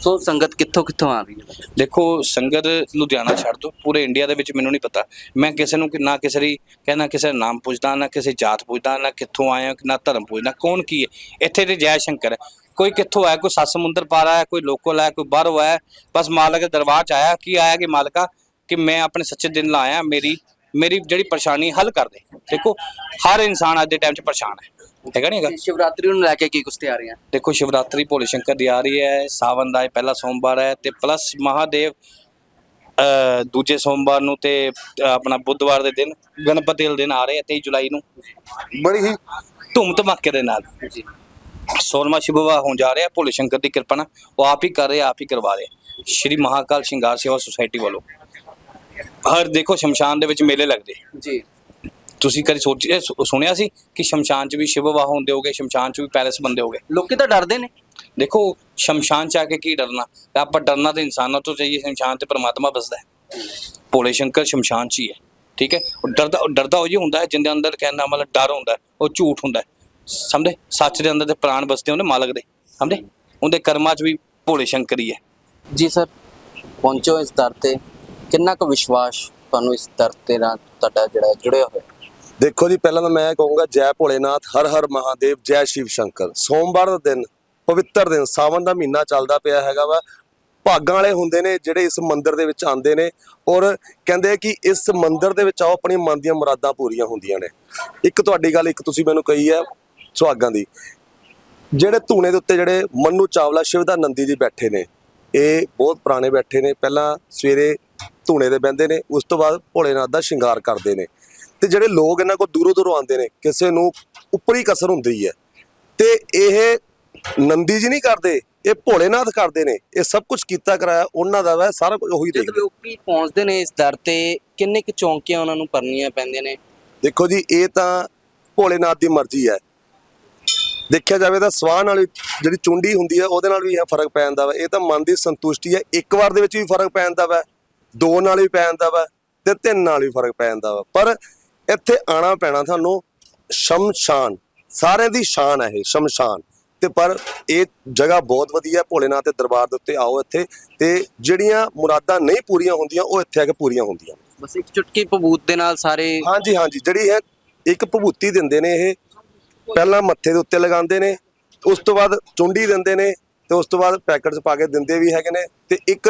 ਸੋ ਸੰਗਤ ਕਿੱਥੋਂ ਕਿੱਥੋਂ ਆ ਰਹੀ ਹੈ? ਦੇਖੋ, ਸੰਗਤ ਲੁਧਿਆਣਾ ਛੱਡ ਦੋ ਪੂਰੇ ਇੰਡੀਆ ਦੇ ਵਿੱਚ ਮੈਨੂੰ ਨਹੀਂ ਪਤਾ। ਮੈਂ ਕਿਸੇ ਨੂੰ ਕਿ- ਨਾ ਕਿਸੇ ਦੀ ਕਹਿੰਦਾ, ਕਿਸੇ ਦਾ ਨਾਮ ਪੁੱਛਦਾ, ਨਾ ਕਿਸੇ ਜਾਤ ਪੁੱਛਦਾ, ਨਾ ਕਿੱਥੋਂ ਆਇਆ ਨਾ ਧਰਮ ਪੁੱਛਦਾ ਕੌਣ ਕੀ ਹੈ। ਇੱਥੇ ਤੇ ਜੈ ਸ਼ੰਕਰ ਹੈ। ਕੋਈ ਕਿੱਥੋਂ ਆਇਆ, ਕੋਈ ਸੱਤ ਸਮੁੰਦਰ ਪਾਰ ਆਇਆ, ਕੋਈ ਲੋਕਲ ਆਇਆ, ਕੋਈ ਬਾਹਰੋਂ ਆਇਆ, ਬਸ ਮਾਲਕ ਦੇ ਦਰਬਾਰ ਚ ਆਇਆ। ਕੀ ਆਇਆ ਕਿ ਮਾਲਕਾ? ਕਿ ਮੈਂ ਆਪਣੇ ਸੱਚੇ ਦਿਨ ਲਾਇਆ ਮੇਰੀ ਮੇਰੀ ਜਿਹੜੀ ਪਰੇਸ਼ਾਨੀ ਹੱਲ ਕਰ ਦੇ। ਦੇਖੋ, ਹਰ ਇਨਸਾਨ ਅੱਜ ਦੇ ਟਾਈਮ 'ਚ ਪਰੇਸ਼ਾਨ ਹੈ। ਹੈਗਾ ਨਹੀਂ ਹੈਗਾ? ਤੇ ਸ਼ਿਵਰਾਤਰੀ ਨੂੰ ਲੈ ਕੇ ਕੀ ਕੁਛ ਤਿਆਰੀਆਂ? ਦੇਖੋ ਸ਼ਿਵਰਾਤਰੀ ਭੋਲੇ ਸ਼ੰਕਰ ਦੀ ਆ ਰਹੀ ਹੈ ਸਾਵਨ ਦਾ ਇਹ ਪਹਿਲਾ ਸੋਮਵਾਰ ਹੈ ਤੇ ਪਲੱਸ ਮਹਾਦੇਵ ਅ, ਦੂਜੇ ਸੋਮਵਾਰ ਨੂੰ ਤੇ ਅ, ਆਪਣਾ ਬੁੱਧਵਾਰ ਦੇ ਦਿਨ ਗਣਪਤੀ ਦੇ ਦਿਨ ਆ ਰਹੇ ਆ 23 ਜੁਲਾਈ ਨੂੰ। ਬੜੀ ਹੀ ਧੂਮ ਧਮਾਕੇ ਦੇ ਨਾਲ। ਜੀ। ਸੋਲਮਾ ਸ਼ਿਵਵਾ ਹੋਣ ਜਾ ਰਿਹਾ ਭੋਲੇ ਸ਼ੰਕਰ ਦੀ ਕਿਰਪਾ ਨਾਲ। ਉਹ ਆਪ ਹੀ ਕਰ ਰਹੇ ਆਪ ਹੀ ਕਰਵਾ ਰਹੇ। ਸ਼੍ਰੀ ਮਹਾਕਾਲ ਸ਼ਿੰਗਾਰ ਸੇਵਾ ਸੁਸਾਇਟੀ ਵੱਲੋਂ। ਹਰ ਦੇਖੋ ਸ਼ਮਸ਼ਾਨ ਦੇ ਵਿੱਚ ਮੇਲੇ ਲੱਗਦੇ। ਜੀ। ਤੁਸੀਂ ਕਦੇ ਸੋਚਿਆ ਸੁ- ਸੁਣਿਆ ਸੀ ਕਿ ਸ਼ਮਸ਼ਾਨ 'ਚ ਵੀ ਸ਼ਿਵ ਵਾਹ ਹੁੰਦੇ ਹੋਗੇ ਸ਼ਮਸ਼ਾਨ 'ਚ ਵੀ ਪੈਲੇਸ ਬੰਦੇ ਹੋਗੇ? ਲੋਕੀ ਤਾਂ ਡਰਦੇ ਨੇ। ਦੇਖੋ ਸ਼ਮਸ਼ਾਨ 'ਚ ਆ ਕੇ ਕੀ ਡਰਨਾ? ਆਪਾਂ ਡਰਨਾ ਤਾਂ ਇਨਸਾਨਾਂ ਤੋਂ ਚਾਹੀਏ ਸ਼ਮਸ਼ਾਨ ਤੇ ਪ੍ਰਮਾਤਮਾ ਵਸਦਾ ਹੈ। ਭੋਲੇ ਸ਼ੰਕਰ ਸ਼ਮਸ਼ਾਨ 'ਚ ਹੀ ਹੈ ਠੀਕ ਹੈ? ਉਹ ਡਰਦਾ ਉਹ ਡਰਦਾ ਉਹ ਜੀ ਹੁੰਦਾ ਹੈ ਜਿੰਦੇ ਅੰਦਰ ਕਹਿੰਦਾ ਮਤਲਬ ਡਰ ਹੁੰਦਾ ਹੈ, ਉਹ ਝੂਠ ਹੁੰਦਾ ਹੈ। ਸਮਝੇ? ਸੱਚ ਦੇ ਅੰਦਰ ਤੇ ਪ੍ਰਾਣ ਵਸਦੇ ਹੁੰਦੇ ਮਾਲਕ ਦੇ ਸਮਝੇ? ਉਹਦੇ ਕਰਮਾਂ 'ਚ ਵੀ ਭੋਲੇ ਸ਼ੰਕਰ ਹੀ ਹੈ। ਜੀ ਸਰ ਪਹੁੰਚੋ ਇਸ ਦਰ ਤੇ। ਕਿੰਨਾ ਕੁ ਵਿਸ਼ਵਾਸ ਤੁਹਾਨੂੰ ਇਸ ਦਰ ਤੇ ਨਾਲ ਤੁਹਾਡਾ ਜਿਹੜਾ ਜੁੜਿਆ ਹੋਇਆ? ਦੇਖੋ ਜੀ, ਪਹਿਲਾਂ ਤਾਂ ਮੈਂ ਕਹੂੰਗਾ ਜੈ ਭੋਲੇਨਾਥ, ਹਰ ਹਰ ਮਹਾਦੇਵ, ਜੈ ਸ਼ਿਵ ਸ਼ੰਕਰ। ਸੋਮਵਾਰ ਦਾ ਦਿਨ, ਪਵਿੱਤਰ ਦਿਨ, ਸਾਵਣ ਦਾ ਮਹੀਨਾ ਚੱਲਦਾ ਪਿਆ ਹੈਗਾ ਵਾ। ਭਾਗਾਂ ਵਾਲੇ ਹੁੰਦੇ ਨੇ ਜਿਹੜੇ ਇਸ ਮੰਦਿਰ ਦੇ ਵਿੱਚ ਆਉਂਦੇ ਨੇ ਔਰ ਕਹਿੰਦੇ ਕਿ ਇਸ ਮੰਦਿਰ ਦੇ ਵਿੱਚ ਆਓ ਆਪਣੀ ਮਨ ਦੀਆਂ ਮੁਰਾਦਾਂ ਪੂਰੀਆਂ ਹੁੰਦੀਆਂ ਨੇ। ਇੱਕ ਤੁਹਾਡੀ ਗੱਲ, ਇੱਕ ਤੁਸੀਂ ਮੈਨੂੰ ਕਹੀ ਹੈ ਸੁਹਾਗਾਂ ਦੀ। ਜਿਹੜੇ ਧੂਣੇ ਦੇ ਉੱਤੇ ਜਿਹੜੇ ਮੰਨੂ ਚਾਵਲਾ ਸ਼ਿਵ ਦਾ ਨੰਦੀ ਜੀ ਬੈਠੇ ਨੇ, ਇਹ ਬਹੁਤ ਪੁਰਾਣੇ ਬੈਠੇ ਨੇ। ਪਹਿਲਾਂ ਸਵੇਰੇ ਧੂਣੇ ਦੇ ਬਹਿੰਦੇ ਨੇ, ਉਸ ਤੋਂ ਬਾਅਦ ਭੋਲੇਨਾਥ ਦਾ ਸ਼ਿੰਗਾਰ ਕਰਦੇ ਨੇ। ਤੇ ਜਿਹੜੇ ਲੋਕ ਇਹਨਾਂ ਕੋਲ ਦੂਰੋਂ ਦੂਰੋਂ ਆਉਂਦੇ ਨੇ ਕਿਸੇ ਨੂੰ ਉੱਪਰੀ ਕਸਰ ਹੁੰਦੀ ਹੈ। ਤੇ ਇਹ ਨੰਦੀ ਜੀ ਨਹੀਂ ਕਰਦੇ ਇਹ ਭੋਲੇਨਾਥ ਕਰਦੇ ਨੇ ਇਹ ਸਭ ਕੁਝ ਕੀਤਾ ਕਰਾਇਆ ਉਹਨਾਂ ਦਾ ਵਾ ਸਾਰਾ ਕੁਝ ਉਹੀ ਦੇਖਦੇ। ਲੋਕੀ ਪਹੁੰਚਦੇ ਨੇ ਇਸ ਦਰ ਤੇ ਕਿੰਨੇ ਕੁ ਚੌਂਕੀਆਂ ਉਹਨਾਂ ਨੂੰ ਭਰਨੀਆਂ ਪੈਂਦੀਆਂ ਨੇ? ਦੇਖੋ ਜੀ ਇਹ ਤਾਂ ਭੋਲੇਨਾਥ ਦੀ ਮਰਜ਼ੀ ਹੈ। ਦੇਖਿਆ ਜਾਵੇ ਤਾਂ ਸਵਾਹ ਨਾਲ ਜਿਹੜੀ ਚੁੰਡੀ ਹੁੰਦੀ ਹੈ ਉਹਦੇ ਨਾਲ ਵੀ ਇਹ ਫ਼ਰਕ ਪੈ ਜਾਂਦਾ ਵਾ। ਇਹ ਤਾਂ ਮਨ ਦੀ ਸੰਤੁਸ਼ਟੀ ਹੈ ਇੱਕ ਵਾਰ ਦੇ ਵਿੱਚ ਵੀ ਫ਼ਰਕ ਪੈ ਜਾਂਦਾ ਵਾ ਦੋ ਨਾਲ ਵੀ ਪੈ ਜਾਂਦਾ ਵਾ ਤੇ ਤਿੰਨ ਨਾਲ ਵੀ ਫ਼ਰਕ ਪੈ ਜਾਂਦਾ ਵਾ। ਪਰ ਇੱਥੇ ਆਣਾ ਪੈਣਾ ਤੁਹਾਨੂੰ ਸ਼ਮਸ਼ਾਨ ਸਾਰਿਆਂ ਦੀ ਸ਼ਾਨ ਹੈ ਇਹ ਸ਼ਮਸ਼ਾਨ। ਤੇ ਪਰ ਇਹ ਜਗ੍ਹਾ ਬਹੁਤ ਵਧੀਆ ਹੈ ਭੋਲੇਨਾਥ ਦੇ ਦਰਬਾਰ ਦੇ ਉੱਤੇ ਆਓ ਇੱਥੇ ਤੇ ਜਿਹੜੀਆਂ ਮੁਰਾਦਾਂ ਨਹੀਂ ਪੂਰੀਆਂ ਹੁੰਦੀਆਂ ਉਹ ਇੱਥੇ ਆ ਕੇ ਪੂਰੀਆਂ ਹੁੰਦੀਆਂ ਨੇ। ਬਸ ਇੱਕ ਚੁਟਕੀ ਪਬੂਤ ਦੇ ਨਾਲ ਸਾਰੇ ਹਾਂਜੀ ਹਾਂਜੀ ਜਿਹੜੀ ਹੈ ਇੱਕ ਭਭੂਤੀ ਦਿੰਦੇ ਨੇ ਇਹ। ਪਹਿਲਾਂ ਮੱਥੇ ਦੇ ਉੱਤੇ ਲਗਾਉਂਦੇ ਨੇ ਉਸ ਤੋਂ ਬਾਅਦ ਚੁੰਡੀ ਦਿੰਦੇ ਨੇ ਤੇ ਉਸ ਤੋਂ ਬਾਅਦ ਪੈਕਟ 'ਚ ਪਾ ਕੇ ਦਿੰਦੇ ਵੀ ਹੈਗੇ ਨੇ ਤੇ ਇੱਕ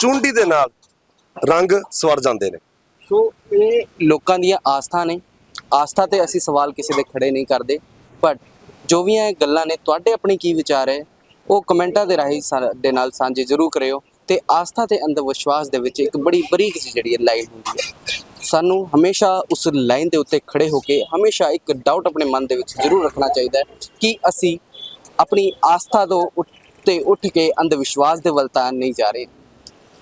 ਚੁੰਡੀ ਦੇ ਨਾਲ ਰੰਗ ਸਵਰ ਜਾਂਦੇ ਨੇ। ਸੋ ਇਹ ਲੋਕਾਂ ਦੀਆਂ ਆਸਥਾ ਨੇ। ਆਸਥਾ ਤੇ ਅਸੀਂ ਸਵਾਲ ਕਿਸੇ ਦੇ ਖੜੇ ਨਹੀਂ ਕਰਦੇ। ਬਟ ਜੋ ਵੀ ਇਹ ਗੱਲਾਂ ਨੇ, ਤੁਹਾਡੇ ਆਪਣੇ ਕੀ ਵਿਚਾਰ ਹੈ? ਉਹ ਕਮੈਂਟਾਂ ਦੇ ਰਾਹੀਂ ਸਾਡੇ ਨਾਲ ਸਾਂਝੇ ਜ਼ਰੂਰ ਕਰਿਓ। ਤੇ ਆਸਥਾ ਤੇ ਅੰਧ ਵਿਸ਼ਵਾਸ ਦੇ ਵਿੱਚ ਇੱਕ ਬੜੀ ਬਰੀਕ ਜਿਹੀ ਜਿਹੜੀ ਹੈ ਲਾਈਨ ਹੁੰਦੀ ਹੈ। ਸਾਨੂੰ ਹਮੇਸ਼ਾ ਉਸ ਲਾਈਨ ਦੇ ਉੱਤੇ ਖੜੇ ਹੋ ਕੇ ਹਮੇਸ਼ਾ ਇੱਕ ਡਾਊਟ ਆਪਣੇ ਮਨ ਦੇ ਵਿੱਚ ਜ਼ਰੂਰ ਰੱਖਣਾ ਚਾਹੀਦਾ ਹੈ ਕਿ ਅਸੀਂ ਆਪਣੀ ਆਸਥਾ ਤੋਂ ਉੱਤੇ ਉੱਠ ਕੇ ਅੰਧ ਵਿਸ਼ਵਾਸ ਦੇ ਵੱਲ ਤਾਂ ਨਹੀਂ ਜਾ ਰਹੇ।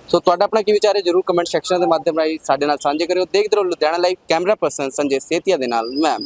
ਸੋ ਤੁਹਾਡਾ ਆਪਣਾ ਕੀ ਵਿਚਾਰ ਹੈ? ਜਰੂਰ ਕਮੈਂਟ ਸੈਕਸ਼ਨ ਦੇ ਮਾਧਿਅਮ ਰਾਹੀਂ ਸਾਡੇ ਨਾਲ ਸਾਂਝੇ ਕਰਿਓ। ਦੇਖਦੇ ਰਹੋ Ludhiana live camera person Sanjay Setia ਦੇ ਨਾਲ ਮੈਂ